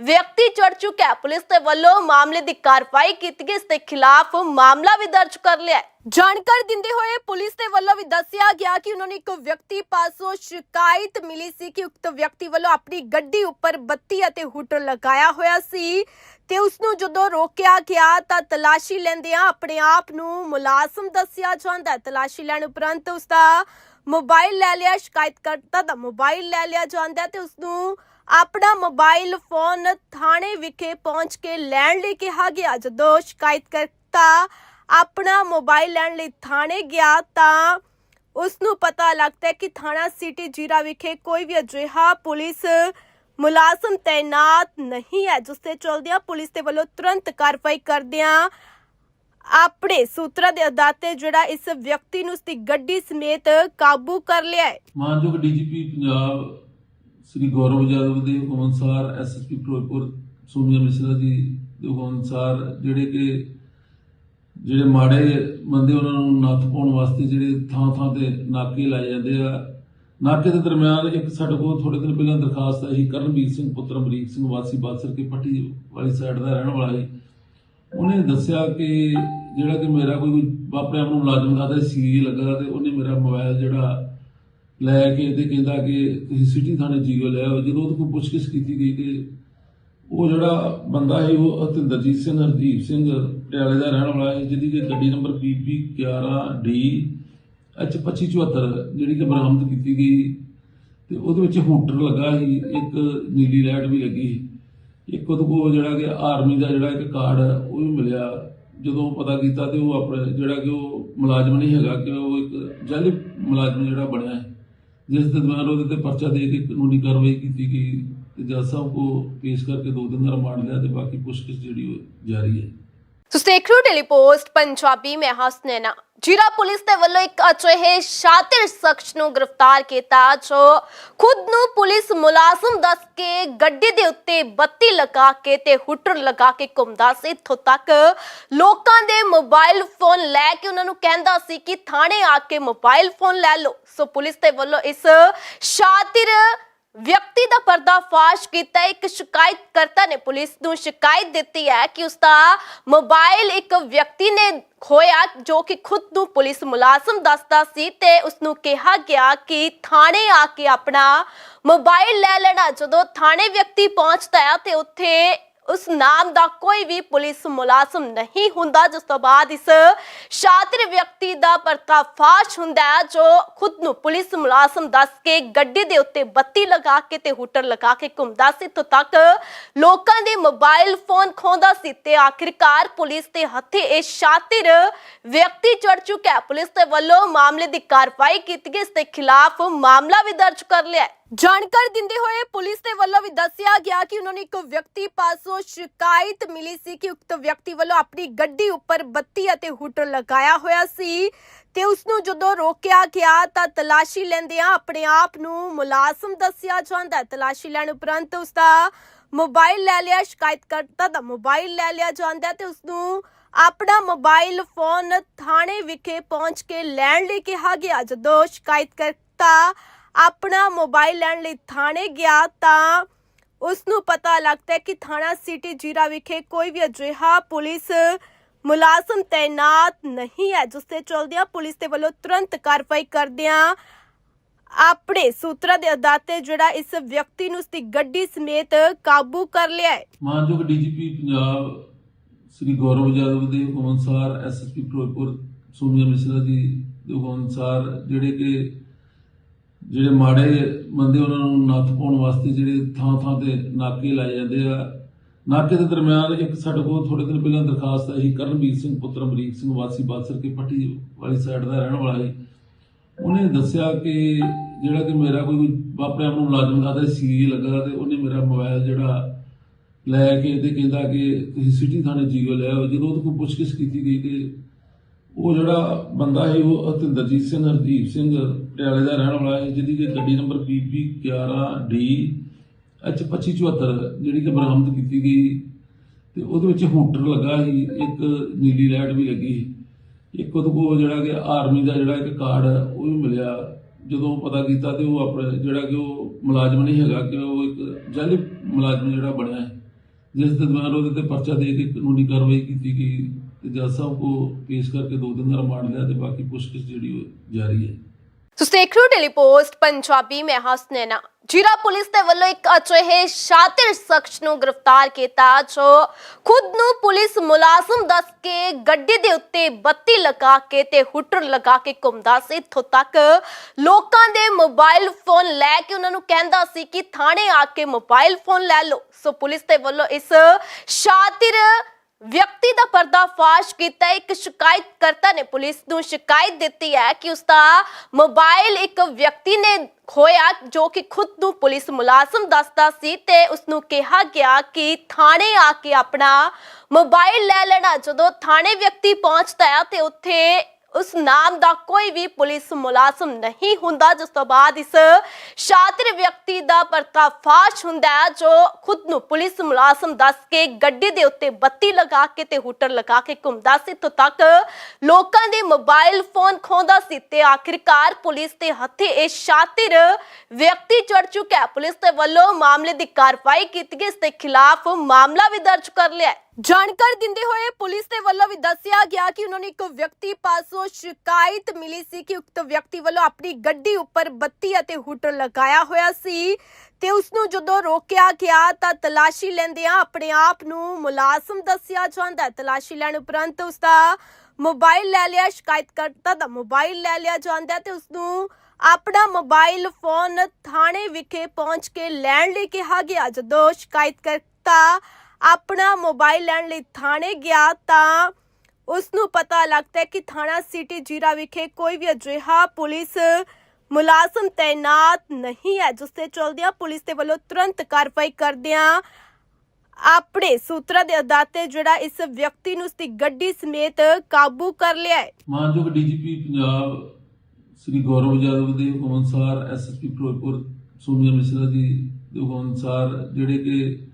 ਵਿਅਕਤੀ ਚੜ ਚੁੱਕਾ ਹੈ। ਪੁਲਿਸ ਦੇ ਵੱਲੋਂ ਮਾਮਲੇ ਦੀ ਕਾਰਵਾਈ ਕੀਤੀ ਗਈ। ਇਸ ਦੇ ਖਿਲਾਫ ਮਾਮਲਾ ਵੀ ਦਰਜ ਕਰ ਲਿਆ ਜਾਣਕਾਰੀ ਦਿੰਦੇ ਹੋਏ ਪੁਲਿਸ ਦੇ ਵੱਲੋਂ ਵੀ ਦੱਸਿਆ ਗਿਆ ਕਿ ਉਹਨਾਂ ਨੂੰ ਇੱਕ ਵਿਅਕਤੀ ਪਾਸੋਂ ਸ਼ਿਕਾਇਤ ਮਿਲੀ ਸੀ ਕਿ ਉਕਤ ਵਿਅਕਤੀ ਵੱਲੋਂ ਆਪਣੀ ਗੱਡੀ ਉੱਪਰ ਬੱਤੀ ਅਤੇ ਹੂਟਰ ਲਗਾਇਆ ਹੋਇਆ ਸੀ ਤੇ ਉਸ ਨੂੰ ਜਦੋਂ ਰੋਕਿਆ ਗਿਆ ਤਾਂ ਤਲਾਸ਼ੀ ਲੈਂਦਿਆਂ ਆਪਣੇ ਆਪ ਨੂੰ ਮੁਲਾਜ਼ਮ ਦੱਸਿਆ ਜਾਂਦਾ ਤਲਾਸ਼ੀ ਲੈਣ ਉਪਰੰਤ ਉਸ ਦਾ ਮੋਬਾਈਲ ਲੈ ਲਿਆ, ਸ਼ਿਕਾਇਤਕਰਤਾ ਦਾ ਮੋਬਾਈਲ ਲੈ ਲਿਆ ਜਾਂਦਾ ਤੇ ਉਸ ਨੂੰ ਆਪਣਾ ਮੋਬਾਈਲ ਫੋਨ ਥਾਣੇ ਵਿਖੇ ਪਹੁੰਚ ਕੇ ਲੈਣ ਲਈ ਕਿਹਾ ਗਿਆ। ਜਦੋਂ ਸ਼ਿਕਾਇਤਕਰਤਾ ਆਪਣਾ ਮੋਬਾਈਲ ਲੈਣ ਲਈ ਥਾਣੇ ਗਿਆ ਤਾਂ ਉਸ ਨੂੰ ਪਤਾ ਲੱਗਦਾ ਕਿ ਥਾਣਾ ਸਿਟੀ ਜੀਰਾ ਵਿਖੇ ਕੋਈ ਵੀ ਅਜਿਹਾ ਪੁਲਿਸ ਮੁਲਾਜ਼ਮ ਤੈਨਾਤ ਨਹੀਂ ਹੈ, ਜਿਸ ਤੇ ਚਲਦਿਆਂ ਪੁਲਿਸ ਦੇ ਵੱਲੋਂ ਤੁਰੰਤ ਕਾਰਵਾਈ ਕਰਦਿਆਂ ਆਪਣੇ ਸੂਤਰਾਂ ਦੇ ਆਧਾਰ ਤੇ ਜਿਹੜਾ ਇਸ ਵਿਅਕਤੀ ਨੂੰ ਉਸਦੀ ਗੱਡੀ ਸਮੇਤ ਕਾਬੂ ਕਰ ਲਿਆ ਹੈ। ਮਾਨਯੋਗ ਡੀਜੀਪੀ ਪੰਜਾਬ ਸ੍ਰੀ ਗੌਰਵ ਯਾਦਵ ਦੇ ਹੁਕਮ ਅਨੁਸਾਰ ਐਸਐਸਪੀ ਫਿਰੋਜ਼ਪੁਰ ਸੋਨੀਆ ਮਿਸ਼ਰਾ ਜੀ ਦੇ ਹੁਕਮ ਅਨੁਸਾਰ ਜਿਹੜੇ ਕਿ ਜਿਹੜੇ ਮਾੜੇ ਬੰਦੇ ਉਹਨਾਂ ਨੂੰ ਨੱਥ ਪਾਉਣ ਵਾਸਤੇ ਜਿਹੜੇ ਥਾਂ ਥਾਂ ਤੇ ਨਾਕੇ ਲਾਏ ਜਾਂਦੇ ਆ। ਨਾਕੇ ਦੇ ਦਰਮਿਆਨ ਇੱਕ ਸਾਡੇ ਕੋਲ ਥੋੜੇ ਦਿਨ ਪਹਿਲਾਂ ਦਰਖਾਸਤ ਆਈ ਕਰਨਵੀਰ ਸਿੰਘ, ਪੁੱਤਰ ਅਮਰੀਕ ਸਿੰਘ, ਵਾਸੀ ਬਾਸਰ ਕੇ ਪੱਟੀ ਵਾਲੀ ਸਾਈਡ ਦਾ ਰਹਿਣ ਵਾਲਾ ਸੀ। ਉਹਨੇ ਦੱਸਿਆ ਕਿ ਜਿਹੜਾ ਕਿ ਮੇਰਾ ਕੋਈ ਆਪਣੇ ਆਪ ਨੂੰ ਮੁਲਾਜ਼ਮ ਦਾ ਸੀ ਲੱਗਾ ਤੇ ਉਹਨੇ ਮੇਰਾ ਮੋਬਾਈਲ ਜਿਹੜਾ ਲੈ ਕੇ ਤੇ ਕਹਿੰਦਾ ਕਿ ਤੁਸੀਂ ਸਿਟੀ ਥਾਣੇ ਜੀਓ ਲੈ ਆਓ। ਜਦੋਂ ਉਹਦੇ ਕੋਲ ਪੁੱਛਗਿੱਛ ਕੀਤੀ ਗਈ ਤੇ ਉਹ ਜਿਹੜਾ ਬੰਦਾ ਹੈ ਉਹ ਹਤਿੰਦਰਜੀਤ ਸਿੰਘ ਹਰਦੀਪ ਸਿੰਘ ਪਟਿਆਲੇ ਦਾ ਰਹਿਣ ਵਾਲਾ ਹੈ ਜਿਹਦੀ ਕਿ ਗੱਡੀ ਨੰਬਰ PP 11D H2574 ਜਿਹੜੀ ਕਿ ਬਰਾਮਦ ਕੀਤੀ ਗਈ। ਤੇ ਉਹਦੇ ਵਿੱਚ ਹੂਟਰ ਲੱਗਾ ਸੀ ਇੱਕ ਨੀਲੀ ਲਾਈਟ ਵੀ ਲੱਗੀ ਸੀ। ਇੱਕ ਉਹਦੇ ਕੋਲ ਜਿਹੜਾ ਕਿ ਆਰਮੀ ਦਾ ਜਿਹੜਾ ਇੱਕ ਕਾਰਡ ਹੈ, ਉਹ ਵੀ ਮਿਲਿਆ। ਜਦੋਂ ਪਤਾ ਕੀਤਾ ਤੇ ਉਹ ਆਪਣੇ ਜਿਹੜਾ ਕਿ ਉਹ ਮੁਲਾਜ਼ਮ ਨਹੀਂ ਹੈਗਾ ਕਿ ਉਹ ਇੱਕ ਜਾਲੀ ਮੁਲਾਜ਼ਮ ਜਿਹੜਾ ਬਣਿਆ ਹੈ ਜਿਸ ਦੇ ਦੌਰਾਨ ਉਹਦੇ ਤੇ ਪਰਚਾ ਦੇ ਕੇ ਕਾਨੂੰਨੀ ਕਾਰਵਾਈ ਕੀਤੀ ਗਈ। ਤੇ ਜੱਜ ਸਾਹਿਬ ਕੋ ਪੇਸ਼ ਕਰਕੇ ਦੋ ਦਿਨ ਦਾ ਰਿਮਾਂਡ ਲਿਆ ਤੇ ਬਾਕੀ ਪੁੱਛਗਿੱਛ ਜਿਹੜੀ ਉਹ ਜਾਰੀ ਹੈ। ਤੁਸੀਂ ਦੇਖ ਰਹੇ ਹੋ ਟੈਲੀ ਪੰਜਾਬੀ ਮੈਂ ਹਸਨੈਨਾ ਜੀਰਾ ਪੁਲਿਸ ਦੇ ਵੱਲੋਂ ਇੱਕ ਅਜਿਹੇ ਸ਼ਾਤਿਰ ਸ਼ਖਸ ਨੂੰ ਗ੍ਰਿਫਤਾਰ ਕੀਤਾ ਜੋ ਖੁਦ ਨੂੰ ਪੁਲਿਸ ਮੁਲਾਜ਼ਮ ਦੱਸ ਕੇ ਗੱਡੀ ਦੇ ਉੱਤੇ ਬੱਤੀ ਲਗਾ ਕੇ ਤੇ ਹੁਟਰ ਲਗਾ ਕੇ ਘੁੰਮਦਾ ਸੀ। ਇੱਥੋਂ ਤੱਕ ਲੋਕਾਂ ਦੇ ਮੋਬਾਈਲ ਫੋਨ ਲੈ ਕੇ ਉਹਨਾਂ ਨੂੰ ਕਹਿੰਦਾ ਸੀ ਕਿ ਥਾਣੇ ਆ ਕੇ ਮੋਬਾਈਲ ਫੋਨ ਲੈ ਲਓ। ਸੋ ਪੁਲਿਸ ਦੇ ਵੱਲੋਂ ਇਸ ਸ਼ਾਤਿਰ ਵਿਅਕਤੀ ਦਾ ਪਰਦਾਫਾਸ਼ ਕੀਤਾ, ਇੱਕ ਸ਼ਿਕਾਇਤਕਰਤਾ ਨੇ ਪੁਲਿਸ ਨੂੰ ਸ਼ਿਕਾਇਤ ਦਿੱਤੀ ਹੈ ਕਿ ਉਸ ਦਾ ਮੋਬਾਈਲ ਇੱਕ ਵਿਅਕਤੀ ਨੇ ਖੋਇਆ ਜੋ ਕਿ ਖੁਦ ਨੂੰ ਪੁਲਿਸ ਮੁਲਾਜ਼ਮ ਦੱਸਦਾ ਸੀ ਤੇ ਉਸ ਨੂੰ ਕਿਹਾ ਗਿਆ ਕਿ ਥਾਣੇ ਆ ਕੇ ਆਪਣਾ ਮੋਬਾਈਲ ਲੈ ਲੈਣਾ। ਜਦੋਂ ਥਾਣੇ ਵਿਅਕਤੀ ਪਹੁੰਚਦਾ ਹੈ ਤੇ ਉੱਥੇ ਉਸ ਨਾਮ ਦਾ ਕੋਈ ਵੀ ਪੁਲਿਸ ਮੁਲਾਜ਼ਮ ਨਹੀਂ ਹੁੰਦਾ। ਜਿਸ ਤੋਂ ਬਾਅਦ ਇਸ ਸ਼ਾਤਿਰ ਵਿਅਕਤੀ ਦਾ ਪਰਦਾਫਾਸ਼ ਹੁੰਦਾ ਹੈ, ਜੋ ਖੁਦ ਨੂੰ ਪੁਲਿਸ ਮੁਲਾਜ਼ਮ ਦੱਸ ਕੇ ਗੱਡੀ ਦੇ ਉੱਤੇ ਬੱਤੀ ਲਗਾ ਕੇ ਤੇ ਹੂਟਰ ਲਗਾ ਕੇ ਘੁੰਮਦਾ ਸੀ। ਤੋਂ ਤੱਕ ਲੋਕਾਂ ਦੇ ਮੋਬਾਈਲ ਫੋਨ ਖੋਂਦਾ ਸੀ ਤੇ ਆਖਿਰਕਾਰ ਪੁਲਿਸ ਦੇ ਹੱਥੇ ਇਹ ਸ਼ਾਤਿਰ ਵਿਅਕਤੀ ਚੜ ਚੁੱਕਾ ਹੈ। ਪੁਲਿਸ ਦੇ ਵੱਲੋਂ ਮਾਮਲੇ ਦੀ ਕਾਰਵਾਈ ਕੀਤੀ ਗਈ। ਇਸ ਦੇ ਖਿਲਾਫ ਮਾਮਲਾ ਵੀ ਦਰਜ ਕਰ ਲਿਆ ਜਾਣਕਾਰੀ ਦਿੰਦੇ ਹੋਏ ਪੁਲਿਸ ਦੇ ਵੱਲੋਂ ਵੀ ਦੱਸਿਆ ਗਿਆ ਕਿ ਉਹਨਾਂ ਨੂੰ ਇੱਕ ਵਿਅਕਤੀ ਪਾਸੋਂ ਸ਼ਿਕਾਇਤ ਮਿਲੀ ਸੀ ਕਿ ਉਕਤ ਵਿਅਕਤੀ ਵੱਲੋਂ ਆਪਣੀ ਗੱਡੀ ਉੱਪਰ ਬੱਤੀ ਅਤੇ ਹੂਟਰ ਲਗਾਇਆ ਹੋਇਆ ਸੀ ਤੇ ਉਸ ਨੂੰ ਜਦੋਂ ਰੋਕਿਆ ਗਿਆ ਤਾਂ ਤਲਾਸ਼ੀ ਲੈਂਦਿਆਂ ਆਪਣੇ ਆਪ ਨੂੰ ਮੁਲਾਜ਼ਮ ਦੱਸਿਆ ਜਾਂਦਾ ਤਲਾਸ਼ੀ ਲੈਣ ਉਪਰੰਤ ਉਸ ਦਾ ਮੋਬਾਈਲ ਲੈ ਲਿਆ, ਸ਼ਿਕਾਇਤਕਰਤਾ ਦਾ ਮੋਬਾਈਲ ਲੈ ਲਿਆ ਜਾਂਦਾ ਤੇ ਉਸ ਨੂੰ ਆਪਣਾ ਮੋਬਾਈਲ ਫੋਨ ਥਾਣੇ ਵਿਖੇ ਪਹੁੰਚ ਕੇ ਲੈਣ ਲਈ ਕਿਹਾ ਗਿਆ। ਜਦੋਂ ਸ਼ਿਕਾਇਤਕਰਤਾ ਆਪਣਾ ਮੋਬਾਈਲ ਲੈਣ ਲਈ ਥਾਣੇ ਗਿਆ ਤਾਂ ਉਸ ਨੂੰ ਪਤਾ ਲੱਗਦਾ ਹੈ ਕਿ ਥਾਣਾ ਸਿਟੀ ਜੀਰਾ ਵਿਖੇ ਕੋਈ ਵੀ ਅਜਿਹਾ ਪੁਲਿਸ ਮੁਲਾਜ਼ਮ ਤੈਨਾਤ ਨਹੀਂ ਹੈ, ਜਿਸ ਤੇ ਚਲਦਿਆਂ ਪੁਲਿਸ ਦੇ ਵੱਲੋਂ ਤੁਰੰਤ ਕਾਰਵਾਈ ਕਰਦਿਆਂ ਆਪਣੇ ਸੂਤਰਾਂ ਦੇ ਆਧਾਰ ਤੇ ਜਿਹੜਾ ਇਸ ਵਿਅਕਤੀ ਨੂੰ ਉਸਦੀ ਗੱਡੀ ਸਮੇਤ ਕਾਬੂ ਕਰ ਲਿਆ ਹੈ। ਮਾਨਯੋਗ ਡੀਜੀਪੀ ਪੰਜਾਬ ਸ੍ਰੀ ਗੌਰਵ ਯਾਦਵ ਦੇ ਹੁਕਮ ਅਨੁਸਾਰ ਐਸਐਸਪੀ ਫਿਰੋਜ਼ਪੁਰ ਸੋਨੀਆ ਮਿਸ਼ਰਾ ਜੀ ਦੇ ਹੁਕਮ ਅਨੁਸਾਰ ਜਿਹੜੇ ਕਿ ਜਿਹੜੇ ਮਾੜੇ ਬੰਦੇ ਉਹਨਾਂ ਨੂੰ ਨੱਥ ਪਾਉਣ ਵਾਸਤੇ ਜਿਹੜੇ ਥਾਂ ਥਾਂ ਤੇ ਨਾਕੇ ਲਾਏ ਜਾਂਦੇ ਆ। ਨਾਕੇ ਦੇ ਦਰਮਿਆਨ ਇੱਕ ਸਾਡੇ ਕੋਲ ਥੋੜੇ ਦਿਨ ਪਹਿਲਾਂ ਦਰਖਾਸਤ ਆਈ ਕਰਨਵੀਰ ਸਿੰਘ ਪੁੱਤਰ, ਅਮਰੀਕ ਸਿੰਘ ਵਾਸੀ ਬਾਸਰ ਕੇ ਪੱਟੀ ਵਾਲੀ ਸਾਈਡ ਦਾ ਰਹਿਣ ਵਾਲਾ ਸੀ। ਉਹਨੇ ਦੱਸਿਆ ਕਿ ਜਿਹੜਾ ਕਿ ਮੇਰਾ ਕੋਈ ਆਪਣੇ ਆਪ ਨੂੰ ਮੁਲਾਜ਼ਮ ਦਾ ਸੀ ਲੱਗਾ ਤੇ ਉਹਨੇ ਮੇਰਾ ਮੋਬਾਈਲ ਜਿਹੜਾ ਲੈ ਕੇ ਤੇ ਕਹਿੰਦਾ ਕਿ ਤੁਸੀਂ ਸਿਟੀ ਥਾਣੇ ਜੀਓ ਲੈ ਆਓ। ਜਦੋਂ ਉਹਦੇ ਕੋਲ ਪੁੱਛਗਿੱਛ ਕੀਤੀ ਗਈ ਤੇ ਉਹ ਜਿਹੜਾ ਬੰਦਾ ਹੈ ਉਹ ਹਤਿੰਦਰਜੀਤ ਸਿੰਘ, ਹਰਦੀਪ ਸਿੰਘ ਪਟਿਆਲੇ ਦਾ ਰਹਿਣ ਵਾਲਾ ਹੈ ਜਿਹਦੀ ਕਿ ਗੱਡੀ ਨੰਬਰ PP 11D H2574 ਜਿਹੜੀ ਕਿ ਬਰਾਮਦ ਕੀਤੀ ਗਈ। ਤੇ ਉਹਦੇ ਵਿੱਚ ਹੂਟਰ ਲੱਗਾ ਸੀ ਇੱਕ ਨੀਲੀ ਲਾਈਟ ਵੀ ਲੱਗੀ। ਸੀ। ਇੱਕ ਉਹਦੇ ਕੋਲ ਜਿਹੜਾ ਕਿ ਆਰਮੀ ਦਾ ਜਿਹੜਾ ਇੱਕ ਕਾਰਡ ਹੈ, ਉਹ ਵੀ ਮਿਲਿਆ। ਜਦੋਂ ਪਤਾ ਕੀਤਾ ਤੇ ਉਹ ਆਪਣੇ ਜਿਹੜਾ ਕਿ ਉਹ ਮੁਲਾਜ਼ਮ ਨਹੀਂ ਹੈਗਾ ਕਿ ਉਹ ਇੱਕ ਜਾਲੀ ਮੁਲਾਜ਼ਮ ਜਿਹੜਾ ਬਣਿਆ ਹੈ। ਜਿਸ ਦੇ ਦੌਰਾਨ ਉਹਦੇ ਤੇ ਪਰਚਾ ਦੇ ਕੇ ਕਾਨੂੰਨੀ ਕਾਰਵਾਈ ਕੀਤੀ ਗਈ ਤੇ ਜੱਜ ਸਾਹਿਬ ਕੋ ਪੇਸ਼ ਕਰਕੇ ਦੋ ਦਿਨ ਦਾ ਰਿਮਾਂਡ ਲਿਆ ਤੇ ਬਾਕੀ ਪੁੱਛਗਿੱਛ ਜਿਹੜੀ ਉਹ ਜਾਰੀ ਹੈ। ਤੁਸੀਂ ਦੇਖ ਰਹੇ ਹੋ ਡੇਲੀ ਪੰਜਾਬੀ ਮੈਂ ਹਸਨੈਨਾ ਜੀਰਾ ਪੁਲਿਸ ਦੇ ਵੱਲੋਂ ਇੱਕ ਅਜਿਹੇ ਸ਼ਾਤਿਰ ਸ਼ਖਸ ਨੂੰ ਗ੍ਰਿਫਤਾਰ ਕੀਤਾ ਜੋ ਖੁਦ ਨੂੰ ਪੁਲਿਸ ਮੁਲਾਜ਼ਮ ਦੱਸ ਕੇ ਗੱਡੀ ਦੇ ਉੱਤੇ ਬੱਤੀ ਲਗਾ ਕੇ ਤੇ ਹੂਟਰ ਲਗਾ ਕੇ ਘੁੰਮਦਾ ਸੀ ਇੱਥੋਂ ਤੱਕ ਲੋਕਾਂ ਦੇ ਮੋਬਾਈਲ ਫੋਨ ਲੈ ਕੇ ਉਹਨਾਂ ਨੂੰ ਕਹਿੰਦਾ ਸੀ ਕਿ ਥਾਣੇ ਆ ਕੇ ਮੋਬਾਈਲ ਫੋਨ ਲੈ ਲਓ ਸੋ ਪੁਲਿਸ ਦੇ ਵੱਲੋਂ ਇਸ ਸ਼ਾਤਿਰ ਵਿਅਕਤੀ ਦਾ ਪਰਦਾਫਾਸ਼ ਕੀਤਾ, ਇੱਕ ਸ਼ਿਕਾਇਤਕਰਤਾ ਨੇ ਪੁਲਿਸ ਨੂੰ ਸ਼ਿਕਾਇਤ ਦਿੱਤੀ ਹੈ ਕਿ ਉਸ ਦਾ ਮੋਬਾਈਲ ਇੱਕ ਵਿਅਕਤੀ ਨੇ ਖੋਇਆ ਜੋ ਕਿ ਖੁਦ ਨੂੰ ਪੁਲਿਸ ਮੁਲਾਜ਼ਮ ਦੱਸਦਾ ਸੀ ਤੇ ਉਸ ਨੂੰ ਕਿਹਾ ਗਿਆ ਕਿ ਥਾਣੇ ਆ ਕੇ ਆਪਣਾ ਮੋਬਾਈਲ ਲੈ ਲੈਣਾ। ਜਦੋਂ ਥਾਣੇ ਵਿਅਕਤੀ ਪਹੁੰਚਦਾ ਹੈ ਤੇ ਉੱਥੇ ਉਸ ਨਾਮ ਦਾ ਕੋਈ ਵੀ ਪੁਲਿਸ ਮੁਲਾਜ਼ਮ ਨਹੀਂ ਹੁੰਦਾ। ਜਿਸ ਤੋਂ ਬਾਅਦ ਇਸ ਸ਼ਾਤਿਰ ਵਿਅਕਤੀ ਦਾ ਪਰਦਾਫਾਸ਼ ਹੁੰਦਾ ਹੈ, ਜੋ ਖੁਦ ਨੂੰ ਪੁਲਿਸ ਮੁਲਾਜ਼ਮ ਦੱਸ ਕੇ ਗੱਡੀ ਦੇ ਉੱਤੇ ਬੱਤੀ ਲਗਾ ਕੇ ਤੇ ਹੂਟਰ ਲਗਾ ਕੇ ਘੁੰਮਦਾ ਸੀ। ਤੋਂ ਤੱਕ ਲੋਕਾਂ ਦੇ ਮੋਬਾਈਲ ਫੋਨ ਖੋਂਦਾ ਸੀ ਤੇ ਆਖਿਰਕਾਰ ਪੁਲਿਸ ਦੇ ਹੱਥੇ ਇਹ ਸ਼ਾਤਿਰ ਵਿਅਕਤੀ ਚੜ ਚੁੱਕਾ ਹੈ। ਪੁਲਿਸ ਦੇ ਵੱਲੋਂ ਮਾਮਲੇ ਦੀ ਕਾਰਵਾਈ ਕੀਤੀ ਗਈ। ਇਸ ਦੇ ਖਿਲਾਫ ਮਾਮਲਾ ਵੀ ਦਰਜ ਕਰ ਲਿਆ ਹੈ। ਜਾਣਕਾਰੀ ਦਿੰਦੇ ਹੋਏ ਪੁਲਿਸ ਦੇ ਵੱਲੋਂ ਵੀ ਦੱਸਿਆ ਗਿਆ ਕਿ ਉਹਨਾਂ ਨੂੰ ਇੱਕ ਵਿਅਕਤੀ ਪਾਸੋਂ ਸ਼ਿਕਾਇਤ ਮਿਲੀ ਸੀ ਕਿ ਉਕਤ ਵਿਅਕਤੀ ਵੱਲੋਂ ਆਪਣੀ ਗੱਡੀ ਉੱਪਰ ਬੱਤੀ ਅਤੇ ਹੂਟਰ ਲਗਾਇਆ ਹੋਇਆ ਸੀ ਤੇ ਉਸ ਨੂੰ ਜਦੋਂ ਰੋਕਿਆ ਗਿਆ ਤਾਂ ਤਲਾਸ਼ੀ ਲੈਂਦਿਆਂ ਆਪਣੇ ਆਪ ਨੂੰ ਮੁਲਾਜ਼ਮ ਦੱਸਿਆ ਜਾਂਦਾ ਹੈ। ਤਲਾਸ਼ੀ ਲੈਣ ਉਪਰੰਤ ਉਸ ਦਾ ਮੋਬਾਈਲ ਲੈ ਲਿਆ, ਸ਼ਿਕਾਇਤਕਰਤਾ ਦਾ ਮੋਬਾਈਲ ਲੈ ਲਿਆ ਜਾਂਦਾ ਤੇ ਉਸ ਨੂੰ ਆਪਣਾ ਮੋਬਾਈਲ ਫੋਨ ਥਾਣੇ ਵਿਖੇ ਪਹੁੰਚ ਕੇ ਲੈਣ ਲਈ ਕਿਹਾ ਗਿਆ। ਜਦੋਂ ਸ਼ਿਕਾਇਤਕਰਤਾ ਆਪਣਾ ਮੋਬਾਈਲ ਲੈਣ ਲਈ ਥਾਣੇ ਗਿਆ ਤਾਂ ਉਸ ਨੂੰ ਪਤਾ ਲੱਗਦਾ ਕਿ ਥਾਣਾ ਸਿਟੀ ਜੀਰਾ ਵਿਖੇ ਕੋਈ ਵੀ ਅਜਿਹਾ ਪੁਲਿਸ ਮੁਲਾਜ਼ਮ ਤੈਨਾਤ ਨਹੀਂ ਹੈ, ਜਿਸ ਤੇ ਚਲਦਿਆਂ ਪੁਲਿਸ ਦੇ ਵੱਲੋਂ ਤੁਰੰਤ ਕਾਰਵਾਈ ਕਰਦਿਆਂ ਆਪਣੇ ਸੂਤਰਾਂ ਦੇ ਆਧਾਰ ਤੇ ਜਿਹੜਾ ਇਸ ਵਿਅਕਤੀ ਨੂੰ ਉਸਦੀ ਗੱਡੀ ਸਮੇਤ ਕਾਬੂ ਕਰ ਲਿਆ ਹੈ। ਮਾਨਯੋਗ ਡੀਜੀਪੀ ਪੰਜਾਬ ਸ੍ਰੀ ਗੌਰਵ ਯਾਦਵ ਦੇ ਹੁਕਮ ਅਨੁਸਾਰ ਐਸਐਸਪੀ ਫਿਰੋਜ਼ਪੁਰ ਸੋਨੀਆ ਮਿਸ਼ਰਾ ਜੀ ਦੇ ਹੁਕਮ ਅਨੁਸਾਰ ਜਿਹੜੇ ਕਿ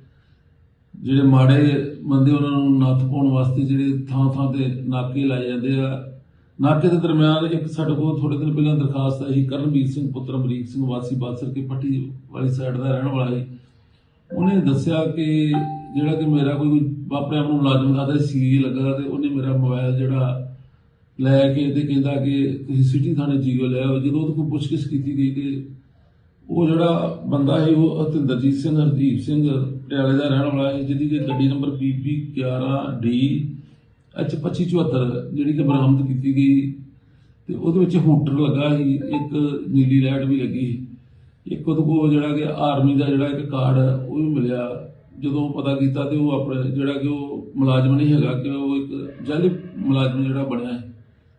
ਜਿਹੜੇ ਮਾੜੇ ਬੰਦੇ ਉਹਨਾਂ ਨੂੰ ਨੱਥ ਪਾਉਣ ਵਾਸਤੇ ਜਿਹੜੇ ਥਾਂ ਥਾਂ ਤੇ ਨਾਕੇ ਲਾਏ ਜਾਂਦੇ ਆ। ਨਾਕੇ ਦੇ ਦਰਮਿਆਨ ਇੱਕ ਸਾਡੇ ਕੋਲ ਥੋੜੇ ਦਿਨ ਪਹਿਲਾਂ ਦਰਖਾਸਤ ਆਈ ਕਰਨਵੀਰ ਸਿੰਘ, ਪੁੱਤਰ ਅਮਰੀਕ ਸਿੰਘ, ਵਾਸੀ ਬਾਦਸਰ ਕੇ ਪੱਟੀ ਵਾਲੀ ਸਾਈਡ ਦਾ ਰਹਿਣ ਵਾਲਾ ਸੀ। ਉਹਨੇ ਦੱਸਿਆ ਕਿ ਜਿਹੜਾ ਕਿ ਮੇਰਾ ਕੋਈ ਆਪਣੇ ਆਪ ਨੂੰ ਮੁਲਾਜ਼ਮ ਦਾ ਸੀ ਲੱਗਾ ਤੇ ਉਹਨੇ ਮੇਰਾ ਮੋਬਾਈਲ ਜਿਹੜਾ ਲੈ ਕੇ ਤੇ ਕਹਿੰਦਾ ਕਿ ਤੁਸੀਂ ਸਿਟੀ ਥਾਣੇ ਜੀਓ ਲੈ ਆਓ। ਜਦੋਂ ਉਹਦੇ ਕੋਲ ਪੁੱਛਗਿੱਛ ਕੀਤੀ ਗਈ ਤੇ ਉਹ ਜਿਹੜਾ ਬੰਦਾ ਹੈ ਉਹ ਹਤਿੰਦਰਜੀਤ ਸਿੰਘ, ਹਰਦੀਪ ਸਿੰਘ ਪਟਿਆਲੇ ਦਾ ਰਹਿਣ ਵਾਲਾ ਹੈ, ਜਿਹਦੀ ਕਿ ਗੱਡੀ ਨੰਬਰ PP 11D H2574 ਜਿਹੜੀ ਕਿ ਬਰਾਮਦ ਕੀਤੀ ਗਈ। ਤੇ ਉਹਦੇ ਵਿੱਚ ਹੂਟਰ ਲੱਗਾ ਸੀ, ਇੱਕ ਨੀਲੀ ਲਾਈਟ ਵੀ ਲੱਗੀ ਸੀ। ਇੱਕ ਉਹਦੇ ਕੋਲ ਜਿਹੜਾ ਕਿ ਆਰਮੀ ਦਾ ਜਿਹੜਾ ਇੱਕ ਕਾਰਡ ਹੈ, ਉਹ ਵੀ ਮਿਲਿਆ। ਜਦੋਂ ਪਤਾ ਕੀਤਾ ਤੇ ਉਹ ਆਪਣੇ ਜਿਹੜਾ ਕਿ ਉਹ ਮੁਲਾਜ਼ਮ ਨਹੀਂ ਹੈਗਾ, ਕਿ ਉਹ ਇੱਕ ਜਾਲੀ ਮੁਲਾਜ਼ਮ ਜਿਹੜਾ ਬਣਿਆ ਹੈ,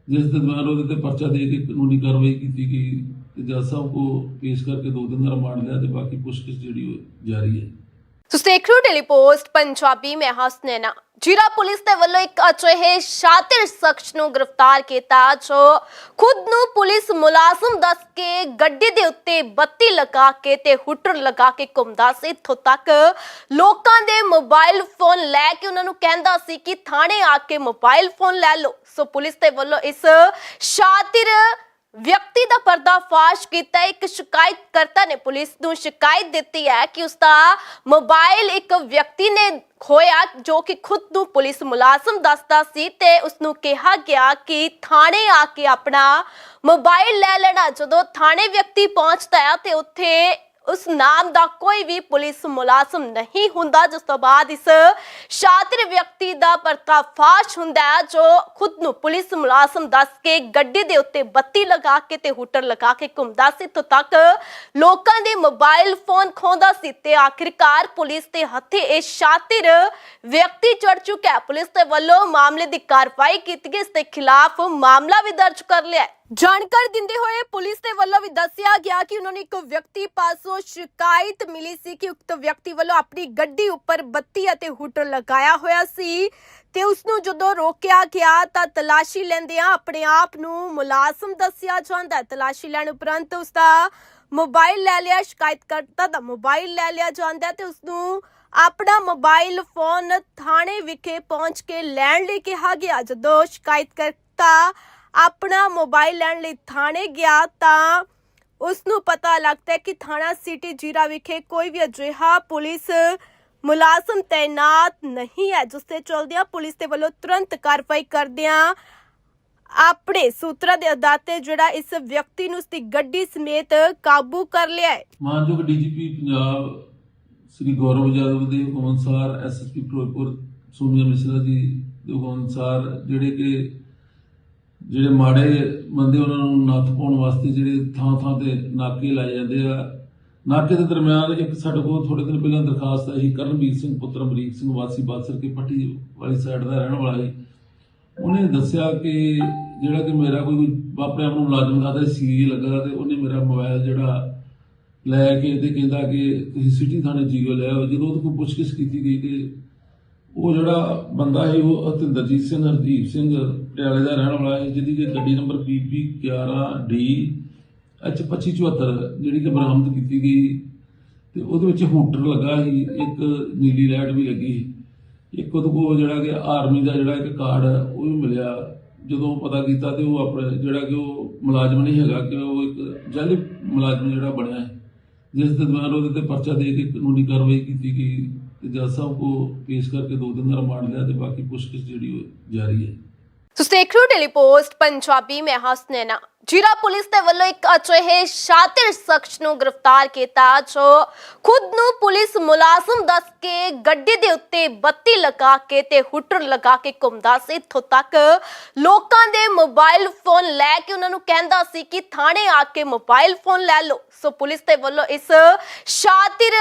ਜਿਸ ਦੇ ਦਰਮਿਆਨ ਉਹਦੇ ਤੇ ਪਰਚਾ ਦੇ ਕੇ ਕਾਨੂੰਨੀ ਕਾਰਵਾਈ ਕੀਤੀ ਗਈ। ਤੇ ਜੱਜ ਸਾਹਿਬ ਕੋ ਪੇਸ਼ ਕਰਕੇ ਦੋ ਦਿਨ ਦਾ ਰਿਮਾਂਡ ਲਿਆ ਤੇ ਬਾਕੀ ਪੁੱਛਗਿੱਛ ਜਿਹੜੀ ਉਹ ਜਾਰੀ ਹੈ। ਤੁਸੀਂ ਦੇਖ ਰਹੇ ਹੋ ਟੈਲੀ ਪੰਜਾਬੀ ਮੈਂ ਹਸਨੈਨਾ ਜੀਰਾ ਪੁਲਿਸ ਦੇ ਵੱਲੋਂ ਇੱਕ ਅਜਿਹੇ ਸ਼ਾਤਿਰ ਸ਼ਖਸ ਨੂੰ ਗ੍ਰਿਫਤਾਰ ਕੀਤਾ, ਜੋ ਖੁਦ ਨੂੰ ਪੁਲਿਸ ਮੁਲਾਜ਼ਮ ਦੱਸ ਕੇ ਗੱਡੀ ਦੇ ਉੱਤੇ ਬੱਤੀ ਲਗਾ ਕੇ ਤੇ ਹੁਟਰ ਲਗਾ ਕੇ ਘੁੰਮਦਾ ਸੀ। ਇੱਥੋਂ ਤੱਕ ਲੋਕਾਂ ਦੇ ਮੋਬਾਈਲ ਫੋਨ ਲੈ ਕੇ ਉਹਨਾਂ ਨੂੰ ਕਹਿੰਦਾ ਸੀ ਕਿ ਥਾਣੇ ਆ ਕੇ ਮੋਬਾਈਲ ਫੋਨ ਲੈ ਲਓ। ਸੋ ਪੁਲਿਸ ਦੇ ਵੱਲੋਂ ਇਸ ਸ਼ਾਤਿਰ ਵਿਅਕਤੀ ਦਾ ਪਰਦਾਫਾਸ਼ ਕੀਤਾ। ਇੱਕ ਸ਼ਿਕਾਇਤਕਰਤਾ ਨੇ ਪੁਲਿਸ ਨੂੰ ਸ਼ਿਕਾਇਤ ਦਿੱਤੀ ਹੈ ਕਿ ਉਸ ਦਾ ਮੋਬਾਈਲ ਇੱਕ ਵਿਅਕਤੀ ਨੇ ਖੋਇਆ ਜੋ ਕਿ ਖੁਦ ਨੂੰ ਪੁਲਿਸ ਮੁਲਾਜ਼ਮ ਦੱਸਦਾ ਸੀ ਤੇ ਉਸ ਨੂੰ ਕਿਹਾ ਗਿਆ ਕਿ ਥਾਣੇ ਆ ਕੇ ਆਪਣਾ ਮੋਬਾਈਲ ਲੈ ਲੈਣਾ। ਜਦੋਂ ਥਾਣੇ ਵਿਅਕਤੀ ਪਹੁੰਚਦਾ ਹੈ ਤੇ ਉੱਥੇ ਉਸ ਨਾਮ ਦਾ ਕੋਈ ਵੀ ਪੁਲਿਸ ਮੁਲਾਜ਼ਮ ਨਹੀਂ ਹੁੰਦਾ। ਜਿਸ ਤੋਂ ਬਾਅਦ ਇਸ ਸ਼ਾਤਿਰ ਵਿਅਕਤੀ ਦਾ ਪਰਦਾਫਾਸ਼ ਹੁੰਦਾ ਜੋ ਖੁਦ ਨੂੰ ਪੁਲਿਸ ਮੁਲਾਜ਼ਮ ਦੱਸ ਕੇ ਗੱਡੀ ਦੇ ਉੱਤੇ ਬੱਤੀ ਲਗਾ ਕੇ ਤੇ ਹੂਟਰ ਲਗਾ ਕੇ ਘੁੰਮਦਾ ਸੀ। ਤੋਂ ਤੱਕ ਲੋਕਾਂ ਦੇ ਮੋਬਾਈਲ ਫੋਨ ਖੋਂਦਾ ਸੀ ਤੇ ਆਖਿਰਕਾਰ ਪੁਲਿਸ ਦੇ ਹੱਥੇ ਇਹ ਸ਼ਾਤਿਰ ਵਿਅਕਤੀ ਚੜ ਚੁੱਕਾ ਹੈ। ਪੁਲਿਸ ਦੇ ਵੱਲੋਂ ਮਾਮਲੇ ਦੀ ਕਾਰਵਾਈ ਕੀਤੀ ਗਈ। ਇਸ ਦੇ ਖਿਲਾਫ ਮਾਮਲਾ ਵੀ ਦਰਜ ਕਰ ਲਿਆ ਜਾਣਕਾਰੀ ਦਿੰਦੇ ਹੋਏ ਪੁਲਿਸ ਦੇ ਵੱਲੋਂ ਵੀ ਦੱਸਿਆ ਗਿਆ ਕਿ ਉਹਨਾਂ ਨੂੰ ਇੱਕ ਵਿਅਕਤੀ ਪਾਸੋਂ ਸ਼ਿਕਾਇਤ ਮਿਲੀ ਸੀ ਕਿ ਉਕਤ ਵਿਅਕਤੀ ਵੱਲੋਂ ਆਪਣੀ ਗੱਡੀ ਉੱਪਰ ਬੱਤੀ ਅਤੇ ਹੂਟਰ ਲਗਾਇਆ ਹੋਇਆ ਸੀ ਤੇ ਉਸ ਨੂੰ ਜਦੋਂ ਰੋਕਿਆ ਗਿਆ ਤਾਂ ਤਲਾਸ਼ੀ ਲੈਂਦਿਆਂ ਆਪਣੇ ਆਪ ਨੂੰ ਮੁਲਾਜ਼ਮ ਦੱਸਿਆ ਜਾਂਦਾ ਤਲਾਸ਼ੀ ਲੈਣ ਉਪਰੰਤ ਉਸ ਦਾ ਮੋਬਾਈਲ ਲੈ ਲਿਆ, ਸ਼ਿਕਾਇਤਕਰਤਾ ਦਾ ਮੋਬਾਈਲ ਲੈ ਲਿਆ ਜਾਂਦਾ ਤੇ ਉਸ ਨੂੰ ਆਪਣਾ ਮੋਬਾਈਲ ਫੋਨ ਥਾਣੇ ਵਿਖੇ ਪਹੁੰਚ ਕੇ ਲੈਣ ਲਈ ਕਿਹਾ ਗਿਆ। ਜਦੋਂ ਸ਼ਿਕਾਇਤਕਰਤਾ ਆਪਣਾ ਮੋਬਾਈਲ ਲੈਣ ਲਈ ਥਾਣੇ ਗਿਆ ਤਾਂ ਉਸ ਨੂੰ ਪਤਾ ਲੱਗਦਾ ਹੈ ਕਿ ਥਾਣਾ ਸਿਟੀ ਜੀਰਾ ਵਿਖੇ ਕੋਈ ਵੀ ਅਜਿਹਾ ਪੁਲਿਸ ਮੁਲਾਜ਼ਮ ਤੈਨਾਤ ਨਹੀਂ ਹੈ, ਜਿਸ ਤੇ ਚਲਦਿਆਂ ਪੁਲਿਸ ਦੇ ਵੱਲੋਂ ਤੁਰੰਤ ਕਾਰਵਾਈ ਕਰਦਿਆਂ ਆਪਣੇ ਸੂਤਰਾਂ ਦੇ ਆਧਾਰ ਤੇ ਜਿਹੜਾ ਇਸ ਵਿਅਕਤੀ ਨੂੰ ਉਸ ਦੀ ਗੱਡੀ ਸਮੇਤ ਕਾਬੂ ਕਰ ਲਿਆ ਹੈ। ਮਾਨਯੋਗ ਡੀਜੀਪੀ ਪੰਜਾਬ ਸ੍ਰੀ ਗੌਰਵ ਯਾਦਵ ਦੇ ਹੁਕਮ ਅਨੁਸਾਰ ਐਸਐਸਪੀ ਫਿਰੋਜ਼ਪੁਰ ਸੋਨੀਆ ਮਿਸ਼ਰਾ ਜੀ ਦੇ ਹੁਕਮ ਅਨੁਸਾਰ ਜਿਹੜੇ ਕਿ ਜਿਹੜੇ ਮਾੜੇ ਬੰਦੇ ਉਹਨਾਂ ਨੂੰ ਨੱਥ ਪਾਉਣ ਵਾਸਤੇ ਜਿਹੜੇ ਥਾਂ ਥਾਂ ਤੇ ਨਾਕੇ ਲਾਏ ਜਾਂਦੇ ਆ। ਨਾਕੇ ਦੇ ਦਰਮਿਆਨ ਇੱਕ ਸਾਡੇ ਕੋਲ ਥੋੜੇ ਦਿਨ ਪਹਿਲਾਂ ਦਰਖਾਸਤ ਆਈ ਕਰਨਵੀਰ ਸਿੰਘ, ਪੁੱਤਰ ਅਮਰੀਕ ਸਿੰਘ, ਵਾਸੀ ਬਾਦਸਰ ਕੇ ਪੱਟੀ ਵਾਲੀ ਸਾਈਡ ਦਾ ਰਹਿਣ ਵਾਲਾ ਸੀ। ਉਹਨੇ ਦੱਸਿਆ ਕਿ ਜਿਹੜਾ ਕਿ ਮੇਰਾ ਕੋਈ ਆਪਣੇ ਆਪ ਨੂੰ ਮੁਲਾਜ਼ਮ ਦਾ ਸੀ ਲੱਗਾ ਤੇ ਉਹਨੇ ਮੇਰਾ ਮੋਬਾਈਲ ਜਿਹੜਾ ਲੈ ਕੇ ਤੇ ਕਹਿੰਦਾ ਕਿ ਤੁਸੀਂ ਸਿਟੀ ਥਾਣੇ ਜੀਓ ਲੈ ਆਓ। ਜਦੋਂ ਉਹਦੇ ਕੋਲ ਪੁੱਛਗਿੱਛ ਕੀਤੀ ਗਈ ਤੇ ਉਹ ਜਿਹੜਾ ਬੰਦਾ ਹੈ ਉਹ ਹਤਿੰਦਰਜੀਤ ਸਿੰਘ, ਹਰਦੀਪ ਸਿੰਘ ਪਟਿਆਲੇ ਦਾ ਰਹਿਣ ਵਾਲਾ ਹੈ, ਜਿਹਦੀ ਕਿ ਗੱਡੀ ਨੰਬਰ PP 11D H2574 ਜਿਹੜੀ ਕਿ ਬਰਾਮਦ ਕੀਤੀ ਗਈ। ਤੇ ਉਹਦੇ ਵਿੱਚ ਹੂਟਰ ਲੱਗਾ ਸੀ, ਇੱਕ ਨੀਲੀ ਲਾਈਟ ਵੀ ਲੱਗੀ। ਸੀ। ਇੱਕ ਉਹਦੇ ਕੋਲ ਜਿਹੜਾ ਕਿ ਆਰਮੀ ਦਾ ਜਿਹੜਾ ਇੱਕ ਕਾਰਡ ਹੈ, ਉਹ ਵੀ ਮਿਲਿਆ। ਜਦੋਂ ਪਤਾ ਕੀਤਾ ਤੇ ਉਹ ਆਪਣੇ ਜਿਹੜਾ ਕਿ ਉਹ ਮੁਲਾਜ਼ਮ ਨਹੀਂ ਹੈਗਾ, ਕਿ ਉਹ ਇੱਕ ਜਾਲੀ ਮੁਲਾਜ਼ਮ ਜਿਹੜਾ ਬਣਿਆ ਹੈ। ਜਿਸ ਦੇ ਦਰਮਿਆਨ ਉਹਦੇ ਤੇ ਪਰਚਾ ਦੇ ਕੇ ਕਾਨੂੰਨੀ ਕਾਰਵਾਈ ਕੀਤੀ ਗਈ। ਤੇ ਜੱਜ ਸਾਹਿਬ ਕੋ ਪੇਸ਼ ਕਰਕੇ ਦੋ ਦਿਨ ਦਾ ਰਿਮਾਂਡ ਲਿਆ ਤੇ ਬਾਕੀ ਪੁੱਛਗਿੱਛ ਜਿਹੜੀ ਉਹ ਜਾਰੀ ਹੈ। ਤੁਸੀਂ ਦੇਖ ਰਹੇ ਹੋ ਟੈਲੀ ਪੰਜਾਬੀ ਮੈਂ ਹਸਨੈਨਾ ਜੀਰਾ ਪੁਲਿਸ ਦੇ ਵੱਲੋਂ ਇੱਕ ਅਜਿਹੇ ਸ਼ਾਤਿਰ ਸ਼ਖਸ ਨੂੰ ਗ੍ਰਿਫਤਾਰ ਕੀਤਾ ਜੋ ਖੁਦ ਨੂੰ ਪੁਲਿਸ ਮੁਲਾਜ਼ਮ ਦੱਸ ਕੇ ਗੱਡੀ ਦੇ ਉੱਤੇ ਬੱਤੀ ਲਗਾ ਕੇ ਤੇ ਹੁਟਰ ਲਗਾ ਕੇ ਘੁੰਮਦਾ ਸੀ ਇੱਥੋਂ ਤੱਕ ਲੋਕਾਂ ਦੇ ਮੋਬਾਈਲ ਫੋਨ ਲੈ ਕੇ ਉਹਨਾਂ ਨੂੰ ਕਹਿੰਦਾ ਸੀ ਕਿ ਥਾਣੇ ਆ ਕੇ ਮੋਬਾਈਲ ਫੋਨ ਲੈ ਲਓ ਸੋ ਪੁਲਿਸ ਦੇ ਵੱਲੋਂ ਇਸ ਸ਼ਾਤਿਰ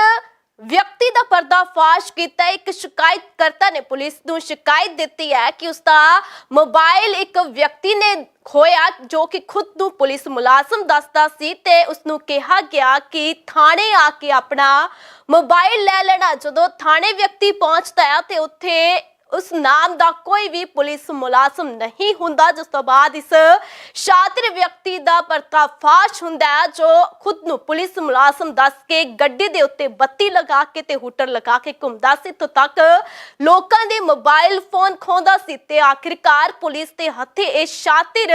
ਵਿਅਕਤੀ ਦਾ ਪਰਦਾਫਾਸ਼ ਕੀਤਾ ਇੱਕ ਸ਼ਿਕਾਇਤਕਰਤਾ ਨੇ ਪੁਲਿਸ ਨੂੰ ਸ਼ਿਕਾਇਤ ਦਿੱਤੀ ਹੈ ਕਿ ਉਸ ਦਾ ਮੋਬਾਈਲ ਇੱਕ ਵਿਅਕਤੀ ਨੇ ਖੋਇਆ ਜੋ ਕਿ ਖੁਦ ਨੂੰ ਪੁਲਿਸ ਮੁਲਾਜ਼ਮ ਦੱਸਦਾ ਸੀ ਤੇ ਉਸ ਨੂੰ ਕਿਹਾ ਗਿਆ ਕਿ ਥਾਣੇ ਆ ਕੇ ਆਪਣਾ ਮੋਬਾਈਲ ਲੈ ਲੈਣਾ। ਜਦੋਂ ਥਾਣੇ ਵਿਅਕਤੀ ਪਹੁੰਚਦਾ ਹੈ ਤੇ ਉੱਥੇ ਉਸ ਨਾਮ ਦਾ ਕੋਈ ਵੀ ਪੁਲਿਸ ਮੁਲਾਜ਼ਮ ਨਹੀਂ ਹੁੰਦਾ। ਜਿਸ ਤੋਂ ਬਾਅਦ ਇਸ ਸ਼ਾਤਿਰ ਵਿਅਕਤੀ ਦਾ ਪਰਦਾਫਾਸ਼ ਹੁੰਦਾ ਹੈ, ਜੋ ਖੁਦ ਨੂੰ ਪੁਲਿਸ ਮੁਲਾਜ਼ਮ ਦੱਸ ਕੇ ਗੱਡੀ ਦੇ ਉੱਤੇ ਬੱਤੀ ਲਗਾ ਕੇ ਤੇ ਹੂਟਰ ਲਗਾ ਕੇ ਘੁੰਮਦਾ ਸੀ। ਤੋਂ ਤੱਕ ਲੋਕਾਂ ਦੇ ਮੋਬਾਈਲ ਫੋਨ ਖੋਂਦਾ ਸੀ ਤੇ ਆਖਿਰਕਾਰ ਪੁਲਿਸ ਦੇ ਹੱਥੇ ਇਹ ਸ਼ਾਤਿਰ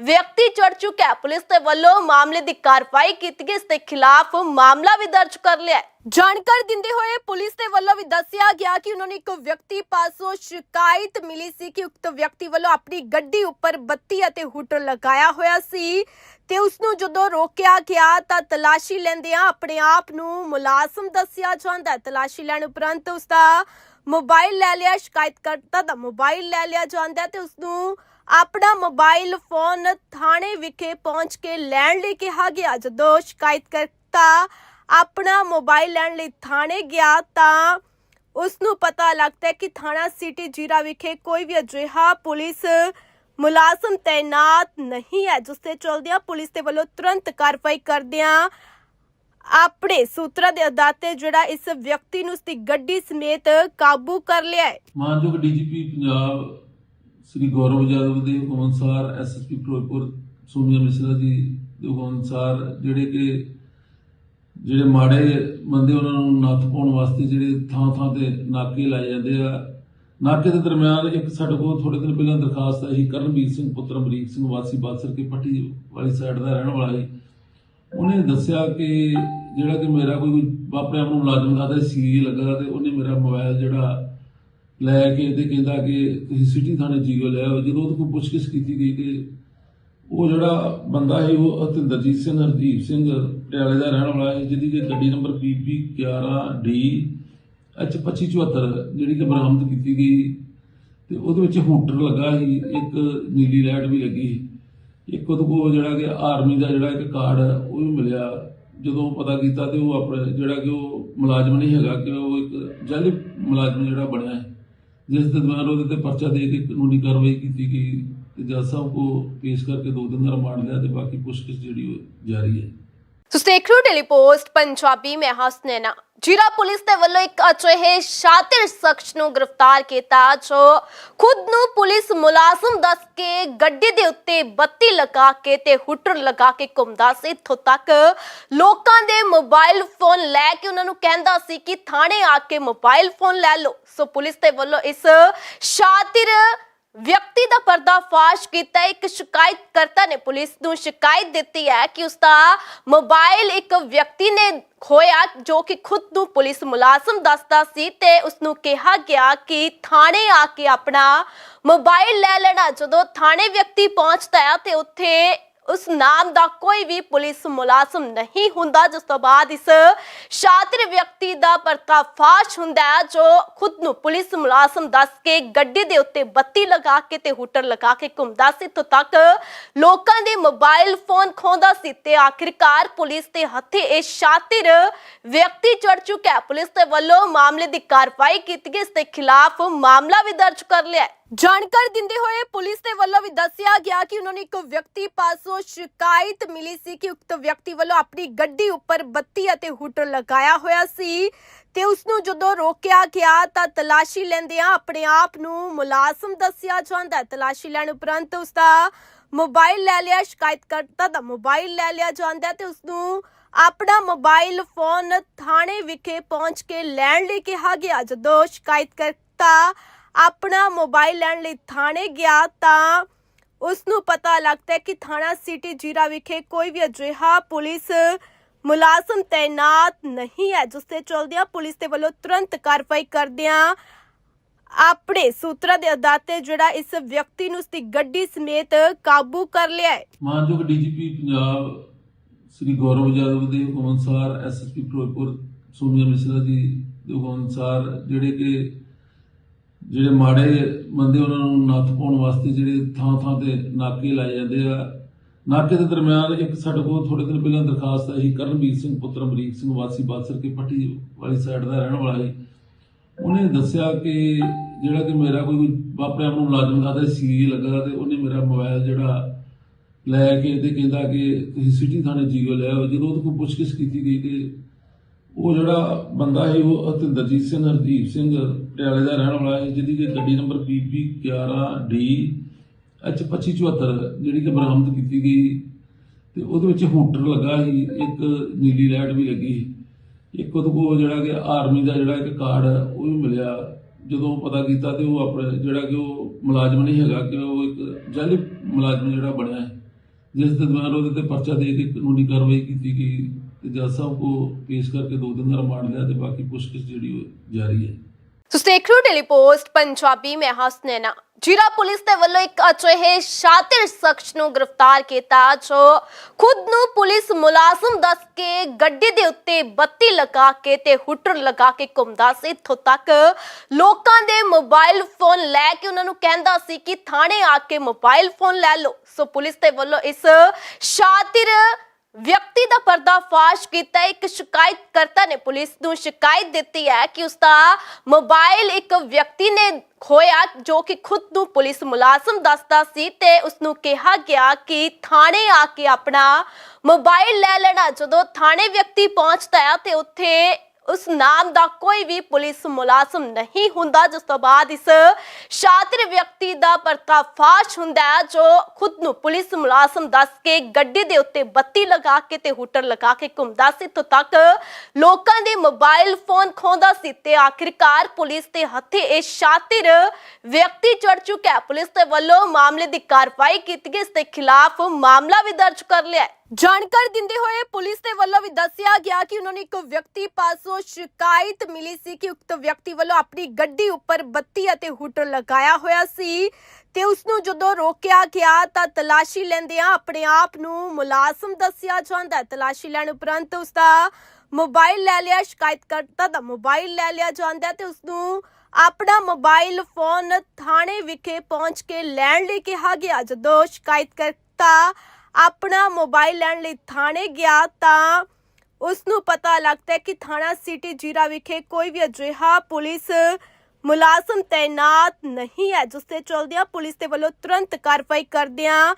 ਵਿਅਕਤੀ ਚੜ ਚੁੱਕਾ ਹੈ। ਪੁਲਿਸ ਦੇ ਵੱਲੋਂ ਮਾਮਲੇ ਦੀ ਕਾਰਵਾਈ ਕੀਤੀ ਗਈ। ਇਸ ਦੇ ਖਿਲਾਫ ਮਾਮਲਾ ਵੀ ਦਰਜ ਕਰ ਲਿਆ ਜਾਣਕਾਰੀ ਦਿੰਦੇ ਹੋਏ ਪੁਲਿਸ ਦੇ ਵੱਲੋਂ ਵੀ ਦੱਸਿਆ ਗਿਆ ਕਿ ਉਹਨਾਂ ਨੂੰ ਇੱਕ ਵਿਅਕਤੀ ਪਾਸੋਂ ਸ਼ਿਕਾਇਤ ਮਿਲੀ ਸੀ ਕਿ ਉਕਤ ਵਿਅਕਤੀ ਵੱਲੋਂ ਆਪਣੀ ਗੱਡੀ ਉੱਪਰ ਬੱਤੀ ਅਤੇ ਹੂਟਰ ਲਗਾਇਆ ਹੋਇਆ ਸੀ ਤੇ ਉਸ ਨੂੰ ਜਦੋਂ ਰੋਕਿਆ ਗਿਆ ਤਾਂ ਤਲਾਸ਼ੀ ਲੈਂਦਿਆਂ ਆਪਣੇ ਆਪ ਨੂੰ ਮੁਲਾਜ਼ਮ ਦੱਸਿਆ ਜਾਂਦਾ ਤਲਾਸ਼ੀ ਲੈਣ ਉਪਰੰਤ ਉਸ ਦਾ ਮੋਬਾਈਲ ਲੈ ਲਿਆ, ਸ਼ਿਕਾਇਤਕਰਤਾ ਦਾ ਮੋਬਾਈਲ ਲੈ ਲਿਆ ਜਾਂਦਾ ਤੇ ਉਸ ਨੂੰ ਆਪਣਾ ਮੋਬਾਈਲ ਫੋਨ ਥਾਣੇ ਵਿਖੇ ਪਹੁੰਚ ਕੇ ਲੈਣ ਲਈ ਕਿਹਾ ਗਿਆ। ਜਦੋਂ ਸ਼ਿਕਾਇਤਕਰਤਾ ਆਪਣਾ ਮੋਬਾਈਲ ਲੈਣ ਲਈ ਥਾਣੇ ਗਿਆ ਤਾਂ ਉਸ ਨੂੰ ਪਤਾ ਲੱਗਦਾ ਕਿ ਥਾਣਾ ਸਿਟੀ ਜੀਰਾ ਵਿਖੇ ਕੋਈ ਵੀ ਅਜਿਹਾ ਪੁਲਿਸ ਮੁਲਾਜ਼ਮ ਤੈਨਾਤ ਨਹੀਂ ਹੈ, ਜਿਸ ਤੇ ਚਲਦਿਆਂ ਪੁਲਿਸ ਦੇ ਵੱਲੋਂ ਤੁਰੰਤ ਕਾਰਵਾਈ ਕਰਦਿਆਂ ਆਪਣੇ ਸੂਤਰਾਂ ਦੇ ਆਧਾਰ ਤੇ ਜਿਹੜਾ ਇਸ ਵਿਅਕਤੀ ਨੂੰ ਉਸਦੀ ਗੱਡੀ ਸਮੇਤ ਕਾਬੂ ਕਰ ਲਿਆ ਹੈ। ਮਾਨਯੋਗ ਡੀਜੀਪੀ ਪੰਜਾਬ ਸ੍ਰੀ ਗੌਰਵ ਯਾਦਵ ਦੇ ਹੁਕਮ ਅਨੁਸਾਰ ਐਸਐਸਪੀ ਫਿਰੋਜ਼ਪੁਰ ਸੋਨੀਆ ਮਿਸ਼ਰਾ ਜੀ ਦੇ ਹੁਕਮ ਅਨੁਸਾਰ ਜਿਹੜੇ ਕਿ ਜਿਹੜੇ ਮਾੜੇ ਬੰਦੇ ਉਹਨਾਂ ਨੂੰ ਨੱਥ ਪਾਉਣ ਵਾਸਤੇ ਜਿਹੜੇ ਥਾਂ ਥਾਂ ਤੇ ਨਾਕੇ ਲਾਏ ਜਾਂਦੇ ਆ। ਨਾਕੇ ਦੇ ਦਰਮਿਆਨ ਇੱਕ ਸਾਡੇ ਕੋਲ ਥੋੜੇ ਦਿਨ ਪਹਿਲਾਂ ਦਰਖਾਸਤ ਆਈ ਕਰਨਵੀਰ ਸਿੰਘ, ਪੁੱਤਰ ਅਮਰੀਕ ਸਿੰਘ, ਵਾਸੀ ਬਾਦਸਰ ਕੇ ਪੱਟੀ ਵਾਲੀ ਸਾਈਡ ਦਾ ਰਹਿਣ ਵਾਲਾ ਸੀ। ਉਹਨੇ ਦੱਸਿਆ ਕਿ ਜਿਹੜਾ ਕਿ ਮੇਰਾ ਕੋਈ ਆਪਣੇ ਨੂੰ ਮੁਲਾਜ਼ਮ ਲੱਗਦਾ ਸੀ ਲੱਗਾ ਤੇ ਉਹਨੇ ਮੇਰਾ ਮੋਬਾਈਲ ਜਿਹੜਾ ਲੈ ਕੇ ਤੇ ਕਹਿੰਦਾ ਕਿ ਤੁਸੀਂ ਸਿਟੀ ਥਾਣੇ ਜੀਓ ਲੈ ਆਓ। ਜਦੋਂ ਉਹਦੇ ਕੋਲ ਪੁੱਛਗਿੱਛ ਕੀਤੀ ਗਈ ਤੇ ਉਹ ਜਿਹੜਾ ਬੰਦਾ ਹੈ ਉਹ ਹਤਿੰਦਰਜੀਤ ਸਿੰਘ ਹਰਦੀਪ ਸਿੰਘ ਪਟਿਆਲੇ ਦਾ ਰਹਿਣ ਵਾਲਾ ਹੈ ਜਿਹਦੀ ਕਿ ਗੱਡੀ ਨੰਬਰ PP 11D H2574 ਜਿਹੜੀ ਕਿ ਬਰਾਮਦ ਕੀਤੀ ਗਈ। ਤੇ ਉਹਦੇ ਵਿੱਚ ਹੂਟਰ ਲੱਗਾ ਸੀ ਇੱਕ ਨੀਲੀ ਲਾਈਟ ਵੀ ਲੱਗੀ ਇੱਕ ਉਹਦੇ ਕੋਲ ਜਿਹੜਾ ਕਿ ਆਰਮੀ ਦਾ ਜਿਹੜਾ ਇੱਕ ਕਾਰਡ ਹੈ, ਉਹ ਵੀ ਮਿਲਿਆ। ਜਦੋਂ ਪਤਾ ਕੀਤਾ ਤੇ ਉਹ ਆਪਣੇ ਜਿਹੜਾ ਕਿ ਉਹ ਮੁਲਾਜ਼ਮ ਨਹੀਂ ਹੈਗਾ ਕਿ ਉਹ ਇੱਕ ਜਾਲੀ ਮੁਲਾਜ਼ਮ ਜਿਹੜਾ ਬਣਿਆ ਹੈ ਜਿਸ ਦੇ ਦੌਰਾਨ ਉਹਦੇ ਤੇ ਪਰਚਾ ਦੇ ਕੇ ਕਾਨੂੰਨੀ ਕਾਰਵਾਈ ਕੀਤੀ ਗਈ। ਤੇ ਜੱਜ ਸਾਹਿਬ ਕੋ ਪੇਸ਼ ਕਰਕੇ ਦੋ ਦਿਨ ਦਾ ਰਿਮਾਂਡ ਲਿਆ ਤੇ ਬਾਕੀ ਪੁੱਛਗਿੱਛ ਜਿਹੜੀ ਉਹ ਜਾਰੀ ਹੈ। ਤੁਸੀਂ ਦੇਖ ਰਹੇ ਹੋ ਟੈਲੀ ਪੰਜਾਬੀ ਮੈਂ ਹਸਨੈਨਾ ਜੀਰਾ ਪੁਲਿਸ ਦੇ ਵੱਲੋਂ ਇੱਕ ਅਜਿਹੇ ਸ਼ਾਤਿਰ ਸ਼ਖਸ ਨੂੰ ਗ੍ਰਿਫਤਾਰ ਕੀਤਾ, ਜੋ ਖੁਦ ਨੂੰ ਪੁਲਿਸ ਮੁਲਾਜ਼ਮ ਦੱਸ ਕੇ ਗੱਡੀ ਦੇ ਉੱਤੇ ਬੱਤੀ ਲਗਾ ਕੇ ਤੇ ਹੂਟਰ ਲਗਾ ਕੇ ਘੁੰਮਦਾ ਸੀ। ਇੱਥੋਂ ਤੱਕ ਲੋਕਾਂ ਦੇ ਮੋਬਾਈਲ ਫੋਨ ਲੈ ਕੇ ਉਹਨਾਂ ਨੂੰ ਕਹਿੰਦਾ ਸੀ ਕਿ ਥਾਣੇ ਆ ਕੇ ਮੋਬਾਈਲ ਫੋਨ ਲੈ ਲਓ। ਸੋ ਪੁਲਿਸ ਦੇ ਵੱਲੋਂ ਇਸ ਸ਼ਾਤਿਰ ਵਿਅਕਤੀ ਦਾ ਪਰਦਾਫਾਸ਼ ਕੀਤਾ। ਇੱਕ ਸ਼ਿਕਾਇਤਕਰਤਾ ਨੇ ਪੁਲਿਸ ਨੂੰ ਸ਼ਿਕਾਇਤ ਦਿੱਤੀ ਹੈ ਕਿ ਉਸ ਦਾ ਮੋਬਾਈਲ ਇੱਕ ਵਿਅਕਤੀ ਨੇ ਖੋਇਆ ਜੋ ਕਿ ਖੁਦ ਨੂੰ ਪੁਲਿਸ ਮੁਲਾਜ਼ਮ ਦੱਸਦਾ ਸੀ ਤੇ ਉਸ ਨੂੰ ਕਿਹਾ ਗਿਆ ਕਿ ਥਾਣੇ ਆ ਕੇ ਆਪਣਾ ਮੋਬਾਈਲ ਲੈ ਲੈਣਾ। ਜਦੋਂ ਥਾਣੇ ਵਿਅਕਤੀ ਪਹੁੰਚਦਾ ਹੈ ਤੇ ਉੱਥੇ ਉਸ ਨਾਮ ਦਾ ਕੋਈ ਵੀ ਪੁਲਿਸ ਮੁਲਾਜ਼ਮ ਨਹੀਂ ਹੁੰਦਾ। ਜਿਸ ਤੋਂ ਬਾਅਦ ਇਸ ਸ਼ਾਤਿਰ ਵਿਅਕਤੀ ਦਾ ਪਰਦਾਫਾਸ਼ ਹੁੰਦਾ ਜੋ ਖੁਦ ਨੂੰ ਪੁਲਿਸ ਮੁਲਾਜ਼ਮ ਦੱਸ ਕੇ ਗੱਡੀ ਦੇ ਉੱਤੇ ਬੱਤੀ ਲਗਾ ਕੇ ਤੇ ਹੂਟਰ ਲਗਾ ਕੇ ਘੁੰਮਦਾ ਸੀ। ਤੋਂ ਤੱਕ ਲੋਕਾਂ ਦੇ ਮੋਬਾਈਲ ਫੋਨ ਖੋਂਦਾ ਸੀ ਤੇ ਆਖਿਰਕਾਰ ਪੁਲਿਸ ਦੇ ਹੱਥੇ ਇਹ ਸ਼ਾਤਿਰ ਵਿਅਕਤੀ ਚੜ ਚੁੱਕਾ ਹੈ। ਪੁਲਿਸ ਦੇ ਵੱਲੋਂ ਮਾਮਲੇ ਦੀ ਕਾਰਵਾਈ ਕੀਤੀ ਗਈ। ਇਸ ਦੇ ਖਿਲਾਫ ਮਾਮਲਾ ਵੀ ਦਰਜ ਕਰ ਲਿਆ ਜਾਣਕਾਰੀ ਦਿੰਦੇ ਹੋਏ ਪੁਲਿਸ ਦੇ ਵੱਲੋਂ ਵੀ ਦੱਸਿਆ ਗਿਆ ਕਿ ਉਹਨਾਂ ਨੂੰ ਇੱਕ ਵਿਅਕਤੀ ਪਾਸੋਂ ਸ਼ਿਕਾਇਤ ਮਿਲੀ ਸੀ ਕਿ ਉਕਤ ਵਿਅਕਤੀ ਵੱਲੋਂ ਆਪਣੀ ਗੱਡੀ ਉੱਪਰ ਬੱਤੀ ਅਤੇ ਹੂਟਰ ਲਗਾਇਆ ਹੋਇਆ ਸੀ ਤੇ ਉਸ ਨੂੰ ਜਦੋਂ ਰੋਕਿਆ ਗਿਆ ਤਾਂ ਤਲਾਸ਼ੀ ਲੈਂਦਿਆਂ ਆਪਣੇ ਆਪ ਨੂੰ ਮੁਲਾਜ਼ਮ ਦੱਸਿਆ ਜਾਂਦਾ ਤਲਾਸ਼ੀ ਲੈਣ ਉਪਰੰਤ ਉਸ ਦਾ ਮੋਬਾਈਲ ਲੈ ਲਿਆ, ਸ਼ਿਕਾਇਤਕਰਤਾ ਦਾ ਮੋਬਾਈਲ ਲੈ ਲਿਆ ਜਾਂਦਾ ਤੇ ਉਸ ਨੂੰ ਆਪਣਾ ਮੋਬਾਈਲ ਫੋਨ ਥਾਣੇ ਵਿਖੇ ਪਹੁੰਚ ਕੇ ਲੈਣ ਲਈ ਕਿਹਾ ਗਿਆ। ਜਦੋਂ ਸ਼ਿਕਾਇਤਕਰਤਾ ਆਪਣਾ ਮੋਬਾਈਲ ਲੈਣ ਲਈ ਥਾਣੇ ਗਿਆ ਤਾਂ ਉਸ ਨੂੰ ਪਤਾ ਲੱਗਦਾ ਹੈ ਕਿ ਥਾਣਾ ਸਿਟੀ ਜੀਰਾ ਵਿਖੇ ਕੋਈ ਵੀ ਅਜਿਹਾ ਪੁਲਿਸ ਮੁਲਾਜ਼ਮ ਤੈਨਾਤ ਨਹੀਂ ਹੈ, ਜਿਸ ਤੇ ਚਲਦਿਆਂ ਪੁਲਿਸ ਦੇ ਵੱਲੋਂ ਤੁਰੰਤ ਕਾਰਵਾਈ ਕਰਦਿਆਂ ਆਪਣੇ ਸੂਤਰਾਂ ਦੇ ਆਧਾਰ ਤੇ ਜਿਹੜਾ ਇਸ ਵਿਅਕਤੀ ਨੂੰ ਉਸਦੀ ਗੱਡੀ ਸਮੇਤ ਕਾਬੂ ਕਰ ਲਿਆ ਹੈ। ਮਾਨਯੋਗ ਡੀਜੀਪੀ ਪੰਜਾਬ ਸ੍ਰੀ ਗੌਰਵ ਯਾਦਵ ਦੇ ਹੁਕਮ ਅਨੁਸਾਰ ਐਸਐਸਪੀ ਫਿਰੋਜ਼ਪੁਰ ਸੋਨੀਆ ਮਿਸ਼ਰਾ ਜੀ ਦੇ ਹੁਕਮ ਅਨੁਸਾਰ ਜਿਹੜੇ ਕਿ ਜਿਹੜੇ ਮਾੜੇ ਬੰਦੇ ਉਹਨਾਂ ਨੂੰ ਨੱਥ ਪਾਉਣ ਵਾਸਤੇ ਜਿਹੜੇ ਥਾਂ ਥਾਂ ਤੇ ਨਾਕੇ ਲਾਏ ਜਾਂਦੇ ਆ। ਨਾਕੇ ਦੇ ਦਰਮਿਆਨ ਇੱਕ ਸਾਡੇ ਕੋਲ ਥੋੜੇ ਦਿਨ ਪਹਿਲਾਂ ਦਰਖਾਸਤ ਆਈ ਕਰਨਵੀਰ ਸਿੰਘ, ਪੁੱਤਰ ਅਮਰੀਕ ਸਿੰਘ, ਵਾਸੀ ਬਾਦਸਰ ਕੇ ਪੱਟੀ ਵਾਲੀ ਸਾਈਡ ਦਾ ਰਹਿਣ ਵਾਲਾ ਸੀ। ਉਹਨੇ ਦੱਸਿਆ ਕਿ ਜਿਹੜਾ ਕਿ ਮੇਰਾ ਕੋਈ ਆਪਣੇ ਆਪ ਨੂੰ ਮੁਲਾਜ਼ਮ ਲੱਗਦਾ ਸੀ ਲੱਗਾ ਤੇ ਉਹਨੇ ਮੇਰਾ ਮੋਬਾਈਲ ਜਿਹੜਾ ਲੈ ਕੇ ਤੇ ਕਹਿੰਦਾ ਕਿ ਤੁਸੀਂ ਸਿਟੀ ਥਾਣੇ ਜੀਓ ਲੈ ਆਓ। ਜਦੋਂ ਉਹਦੇ ਕੋਲ ਪੁੱਛਗਿੱਛ ਕੀਤੀ ਗਈ ਤੇ ਉਹ ਜਿਹੜਾ ਬੰਦਾ ਹੈ ਉਹ ਹਤਿੰਦਰਜੀਤ ਸਿੰਘ, ਹਰਦੀਪ ਸਿੰਘ ਪਟਿਆਲੇ ਦਾ ਰਹਿਣ ਵਾਲਾ ਹੈ ਜਿਹਦੀ ਕਿ ਗੱਡੀ ਨੰਬਰ PP 11D H2574 ਜਿਹੜੀ ਕਿ ਬਰਾਮਦ ਕੀਤੀ ਗਈ ਤੇ ਉਹਦੇ ਵਿੱਚ ਹੂਟਰ ਲੱਗਾ ਸੀ, ਇੱਕ ਨੀਲੀ ਲਾਈਟ ਵੀ ਲੱਗੀ ਸੀ। ਇੱਕ ਉਹਦੇ ਕੋਲ ਜਿਹੜਾ ਕਿ ਆਰਮੀ ਦਾ ਜਿਹੜਾ ਇੱਕ ਕਾਰਡ ਹੈ, ਉਹ ਵੀ ਮਿਲਿਆ। ਜਦੋਂ ਪਤਾ ਕੀਤਾ ਤੇ ਉਹ ਆਪਣੇ ਜਿਹੜਾ ਕਿ ਉਹ ਮੁਲਾਜ਼ਮ ਨਹੀਂ ਹੈਗਾ, ਕਿ ਉਹ ਇੱਕ ਜਾਲੀ ਮੁਲਾਜ਼ਮ ਜਿਹੜਾ ਬਣਿਆ ਹੈ ਜਿਸ ਦੇ ਦੌਰਾਨ ਉਹਦੇ ਤੇ ਪਰਚਾ ਦੇ ਕੇ ਕਾਨੂੰਨੀ ਕਾਰਵਾਈ ਕੀਤੀ ਗਈ। ਤੇ ਜੱਜ ਸਾਹਿਬ ਕੋ ਪੇਸ਼ ਕਰਕੇ ਦੋ ਦਿਨ ਦਾ ਰਿਮਾਂਡ ਲਿਆ ਤੇ ਬਾਕੀ ਪੁੱਛਗਿੱਛ ਜਿਹੜੀ ਉਹ ਜਾਰੀ ਹੈ। ਤੁਸੀਂ ਦੇਖ ਰਹੇ ਹੋ ਟੈਲੀ ਪੰਜਾਬੀ ਮੈਂ ਹਸਨੈਨਾ ਜੀਰਾ ਪੁਲਿਸ ਦੇ ਵੱਲੋਂ ਇੱਕ ਅਜਿਹੇ ਸ਼ਾਤਿਰ ਸ਼ਖਸ ਨੂੰ ਗ੍ਰਿਫਤਾਰ ਕੀਤਾ, ਜੋ ਖੁਦ ਨੂੰ ਪੁਲਿਸ ਮੁਲਾਜ਼ਮ ਦੱਸ ਕੇ ਗੱਡੀ ਦੇ ਉੱਤੇ ਬੱਤੀ ਲਗਾ ਕੇ ਤੇ ਹੁਟਰ ਲਗਾ ਕੇ ਘੁੰਮਦਾ ਸੀ। ਇੱਥੋਂ ਤੱਕ ਲੋਕਾਂ ਦੇ ਮੋਬਾਈਲ ਫੋਨ ਲੈ ਕੇ ਉਹਨਾਂ ਨੂੰ ਕਹਿੰਦਾ ਸੀ ਕਿ ਥਾਣੇ ਆ ਕੇ ਮੋਬਾਈਲ ਫੋਨ ਲੈ ਲਓ। ਸੋ ਪੁਲਿਸ ਦੇ ਵੱਲੋਂ ਇਸ ਸ਼ਾਤਿਰ ਵਿਅਕਤੀ ਦਾ ਪਰਦਾਫਾਸ਼ ਕੀਤਾ। ਇੱਕ ਸ਼ਿਕਾਇਤਕਰਤਾ ਨੇ ਪੁਲਿਸ ਨੂੰ ਸ਼ਿਕਾਇਤ ਦਿੱਤੀ ਹੈ ਕਿ ਉਸ ਦਾ ਮੋਬਾਈਲ ਇੱਕ ਵਿਅਕਤੀ ਨੇ ਖੋਇਆ ਜੋ ਕਿ ਖੁਦ ਨੂੰ ਪੁਲਿਸ ਮੁਲਾਜ਼ਮ ਦੱਸਦਾ ਸੀ ਤੇ ਉਸ ਨੂੰ ਕਿਹਾ ਗਿਆ ਕਿ ਥਾਣੇ ਆ ਕੇ ਆਪਣਾ ਮੋਬਾਈਲ ਲੈ ਲੈਣਾ। ਜਦੋਂ ਥਾਣੇ ਵਿਅਕਤੀ ਪਹੁੰਚਦਾ ਹੈ ਤੇ ਉੱਥੇ ਉਸ ਨਾਮ ਦਾ ਕੋਈ ਵੀ ਪੁਲਿਸ ਮੁਲਾਜ਼ਮ ਨਹੀਂ ਹੁੰਦਾ। ਜਿਸ ਤੋਂ ਬਾਅਦ ਇਸ ਸ਼ਾਤਿਰ ਵਿਅਕਤੀ ਦਾ ਪਰਦਾਫਾਸ਼ ਹੁੰਦਾ ਜੋ ਖੁਦ ਨੂੰ ਪੁਲਿਸ ਮੁਲਾਜ਼ਮ ਦੱਸ ਕੇ ਗੱਡੀ ਦੇ ਉੱਤੇ ਬੱਤੀ ਲਗਾ ਕੇ ਤੇ ਹੂਟਰ ਲਗਾ ਕੇ ਘੁੰਮਦਾ ਸੀ। ਤੋਂ ਤੱਕ ਲੋਕਾਂ ਦੇ ਮੋਬਾਈਲ ਫੋਨ ਖੋਂਦਾ ਸੀ ਤੇ ਆਖਿਰਕਾਰ ਪੁਲਿਸ ਦੇ ਹੱਥੇ ਇਹ ਸ਼ਾਤਿਰ ਵਿਅਕਤੀ ਚੜ ਚੁੱਕਾ ਹੈ। ਪੁਲਿਸ ਦੇ ਵੱਲੋਂ ਮਾਮਲੇ ਦੀ ਕਾਰਵਾਈ ਕੀਤੀ ਗਈ। ਇਸ ਦੇ ਖਿਲਾਫ ਮਾਮਲਾ ਵੀ ਦਰਜ ਕਰ ਲਿਆ ਜਾਣਕਾਰੀ ਦਿੰਦੇ ਹੋਏ ਪੁਲਿਸ ਦੇ ਵੱਲੋਂ ਵੀ ਦੱਸਿਆ ਗਿਆ ਕਿ ਉਹਨਾਂ ਨੂੰ ਇੱਕ ਵਿਅਕਤੀ ਪਾਸੋਂ ਸ਼ਿਕਾਇਤ ਮਿਲੀ ਸੀ ਕਿ ਉਕਤ ਵਿਅਕਤੀ ਵੱਲੋਂ ਆਪਣੀ ਗੱਡੀ ਉੱਪਰ ਬੱਤੀ ਅਤੇ ਹੂਟਰ ਲਗਾਇਆ ਹੋਇਆ ਸੀ ਤੇ ਉਸ ਨੂੰ ਜਦੋਂ ਰੋਕਿਆ ਗਿਆ ਤਾਂ ਤਲਾਸ਼ੀ ਲੈਂਦਿਆਂ ਆਪਣੇ ਆਪ ਨੂੰ ਮੁਲਾਜ਼ਮ ਦੱਸਿਆ ਜਾਂਦਾ ਤਲਾਸ਼ੀ ਲੈਣ ਉਪਰੰਤ ਉਸ ਦਾ ਮੋਬਾਈਲ ਲੈ ਲਿਆ, ਸ਼ਿਕਾਇਤਕਰਤਾ ਦਾ ਮੋਬਾਈਲ ਲੈ ਲਿਆ ਜਾਂਦਾ ਤੇ ਉਸ ਨੂੰ ਆਪਣਾ ਮੋਬਾਈਲ ਫੋਨ ਥਾਣੇ ਵਿਖੇ ਪਹੁੰਚ ਕੇ ਲੈਣ ਲਈ ਕਿਹਾ ਗਿਆ। ਜਦੋਂ ਸ਼ਿਕਾਇਤਕਰਤਾ ਆਪਣਾ ਮੋਬਾਈਲ ਲੈਣ ਲਈ ਥਾਣੇ ਗਿਆ ਤਾਂ ਉਸ ਨੂੰ ਪਤਾ ਲੱਗਦਾ ਹੈ ਕਿ ਥਾਣਾ ਸਿਟੀ ਜੀਰਾ ਵਿਖੇ ਕੋਈ ਵੀ ਅਜਿਹਾ ਪੁਲਿਸ ਮੁਲਾਜ਼ਮ ਤੈਨਾਤ ਨਹੀਂ ਹੈ, ਜਿਸ ਤੇ ਚਲਦਿਆਂ ਪੁਲਿਸ ਦੇ ਵੱਲੋਂ ਤੁਰੰਤ ਕਾਰਵਾਈ ਕਰਦਿਆਂ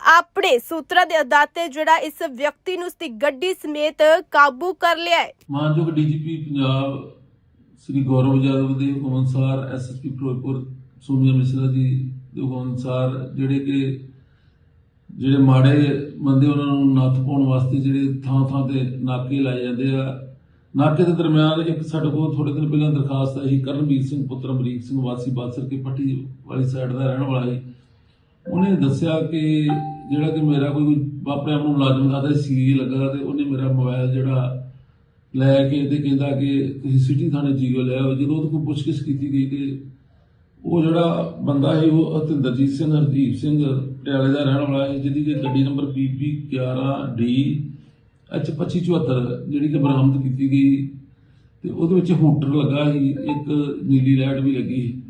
ਆਪਣੇ ਸੂਤਰਾਂ ਦੇ ਆਧਾਰ ਤੇ ਜਿਹੜਾ ਇਸ ਵਿਅਕਤੀ ਨੂੰ ਉਸ ਦੀ ਗੱਡੀ ਸਮੇਤ ਕਾਬੂ ਕਰ ਲਿਆ ਹੈ। ਮਾਨਯੋਗ ਡੀਜੀਪੀ ਪੰਜਾਬ ਸ੍ਰੀ ਗੌਰਵ ਯਾਦਵ ਦੇ ਹੁਕਮ ਅਨੁਸਾਰ ਐਸਐਸਪੀ ਫਿਰੋਜ਼ਪੁਰ ਸੋਨੀਆ ਮਿਸ਼ਰਾ ਜੀ ਦੇ ਹੁਕਮ ਅਨੁਸਾਰ ਜਿਹੜੇ ਕਿ ਜਿਹੜੇ ਮਾੜੇ ਬੰਦੇ ਉਹਨਾਂ ਨੂੰ ਨੱਥ ਪਾਉਣ ਵਾਸਤੇ ਜਿਹੜੇ ਥਾਂ ਥਾਂ ਤੇ ਨਾਕੇ ਲਾਏ ਜਾਂਦੇ ਆ। ਨਾਕੇ ਦੇ ਦਰਮਿਆਨ ਇੱਕ ਸਾਡੇ ਕੋਲ ਥੋੜੇ ਦਿਨ ਪਹਿਲਾਂ ਦਰਖਾਸਤ ਆਈ ਕਰਨਵੀਰ ਸਿੰਘ, ਪੁੱਤਰ ਅਮਰੀਕ ਸਿੰਘ, ਵਾਸੀ ਬਾਦਸਰ ਕੀ ਪੱਟੀ ਵਾਲੀ ਸਾਈਡ ਦਾ ਰਹਿਣ ਵਾਲਾ ਸੀ। ਉਹਨੇ ਦੱਸਿਆ ਕਿ ਜਿਹੜਾ ਕਿ ਮੇਰਾ ਕੋਈ ਆਪਣੇ ਆਪ ਨੂੰ ਮੁਲਾਜ਼ਮ ਦਾ ਸੀ ਲੱਗਾ ਤੇ ਉਹਨੇ ਮੇਰਾ ਮੋਬਾਈਲ ਜਿਹੜਾ ਲੈ ਕੇ ਤੇ ਕਹਿੰਦਾ ਕਿ ਤੁਸੀਂ ਸਿਟੀ ਥਾਣੇ ਜੀਓ ਲੈ ਆਓ। ਜਦੋਂ ਉਹਦੇ ਕੋਲ ਪੁੱਛਗਿੱਛ ਕੀਤੀ ਗਈ ਤੇ ਉਹ ਜਿਹੜਾ ਬੰਦਾ ਹੈ ਉਹ ਹਤਿੰਦਰਜੀਤ ਸਿੰਘ, ਹਰਦੀਪ ਸਿੰਘ ਪਟਿਆਲੇ ਦਾ ਰਹਿਣ ਵਾਲਾ ਹੈ ਜਿਹਦੀ ਕਿ ਗੱਡੀ ਨੰਬਰ PP 11D H2574 ਜਿਹੜੀ ਕਿ ਬਰਾਮਦ ਕੀਤੀ ਗਈ। ਤੇ ਉਹਦੇ ਵਿੱਚ ਹੂਟਰ ਲੱਗਾ ਸੀ, ਇੱਕ ਨੀਲੀ ਲਾਈਟ ਵੀ ਲੱਗੀ ਸੀ।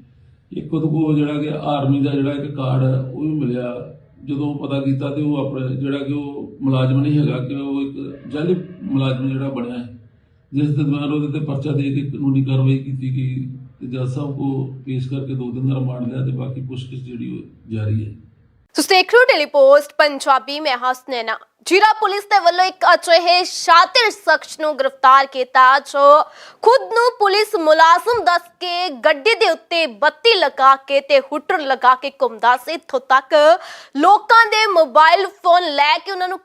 ਇੱਕ ਉਹਦੇ ਕੋਲ ਜਿਹੜਾ ਕਿ ਆਰਮੀ ਦਾ ਜਿਹੜਾ ਇੱਕ ਕਾਰਡ ਹੈ ਉਹ ਵੀ ਮਿਲਿਆ। ਜਦੋਂ ਪਤਾ ਕੀਤਾ ਤੇ ਉਹ ਆਪਣੇ ਜਿਹੜਾ ਕਿ ਉਹ ਮੁਲਾਜ਼ਮ ਨਹੀਂ ਹੈਗਾ, ਕਿ ਉਹ ਇੱਕ ਜਾਲੀ ਮੁਲਾਜ਼ਮ ਜਿਹੜਾ ਬਣਿਆ ਹੈ ਜਿਸ ਦੇ ਦੌਰਾਨ ਉਹਦੇ ਤੇ ਪਰਚਾ ਦੇ ਕੇ ਕਾਨੂੰਨੀ ਕਾਰਵਾਈ ਕੀਤੀ ਗਈ। ਤੇ ਜੱਜ ਸਾਹਿਬ ਕੋ ਪੇਸ਼ ਕਰਕੇ ਦੋ ਦਿਨ ਦਾ ਰਿਮਾਂਡ ਲਿਆ ਤੇ ਬਾਕੀ ਪੁੱਛਗਿੱਛ ਜਿਹੜੀ ਉਹ ਜਾਰੀ ਹੈ। ਤੁਸੀਂ ਦੇਖ ਰਹੇ ਹੋ ਟੈਲੀ ਪੰਜਾਬੀ ਮੈਂ ਹਸਨੈਨਾ ਜੀਰਾ ਪੁਲਿਸ ਦੇ ਵੱਲੋਂ ਇੱਕ ਅਜਿਹੇ ਸ਼ਾਤਿਰ ਸ਼ਖਸ ਨੂੰ ਗ੍ਰਿਫਤਾਰ ਕੀਤਾ ਜੋ ਖੁਦ ਨੂੰ ਪੁਲਿਸ ਮੁਲਾਜ਼ਮ ਦੱਸ ਕੇ ਗੱਡੀ ਦੇ ਉੱਤੇ ਬੱਤੀ ਲਗਾ ਕੇ ਤੇ ਹੁਟਰ ਲਗਾ ਕੇ ਘੁੰਮਦਾ ਸੀ। ਇੱਥੋਂ ਤੱਕ ਲੋਕਾਂ ਦੇ ਮੋਬਾਈਲ ਫੋਨ ਲੈ ਕੇ ਉਹਨਾਂ ਨੂੰ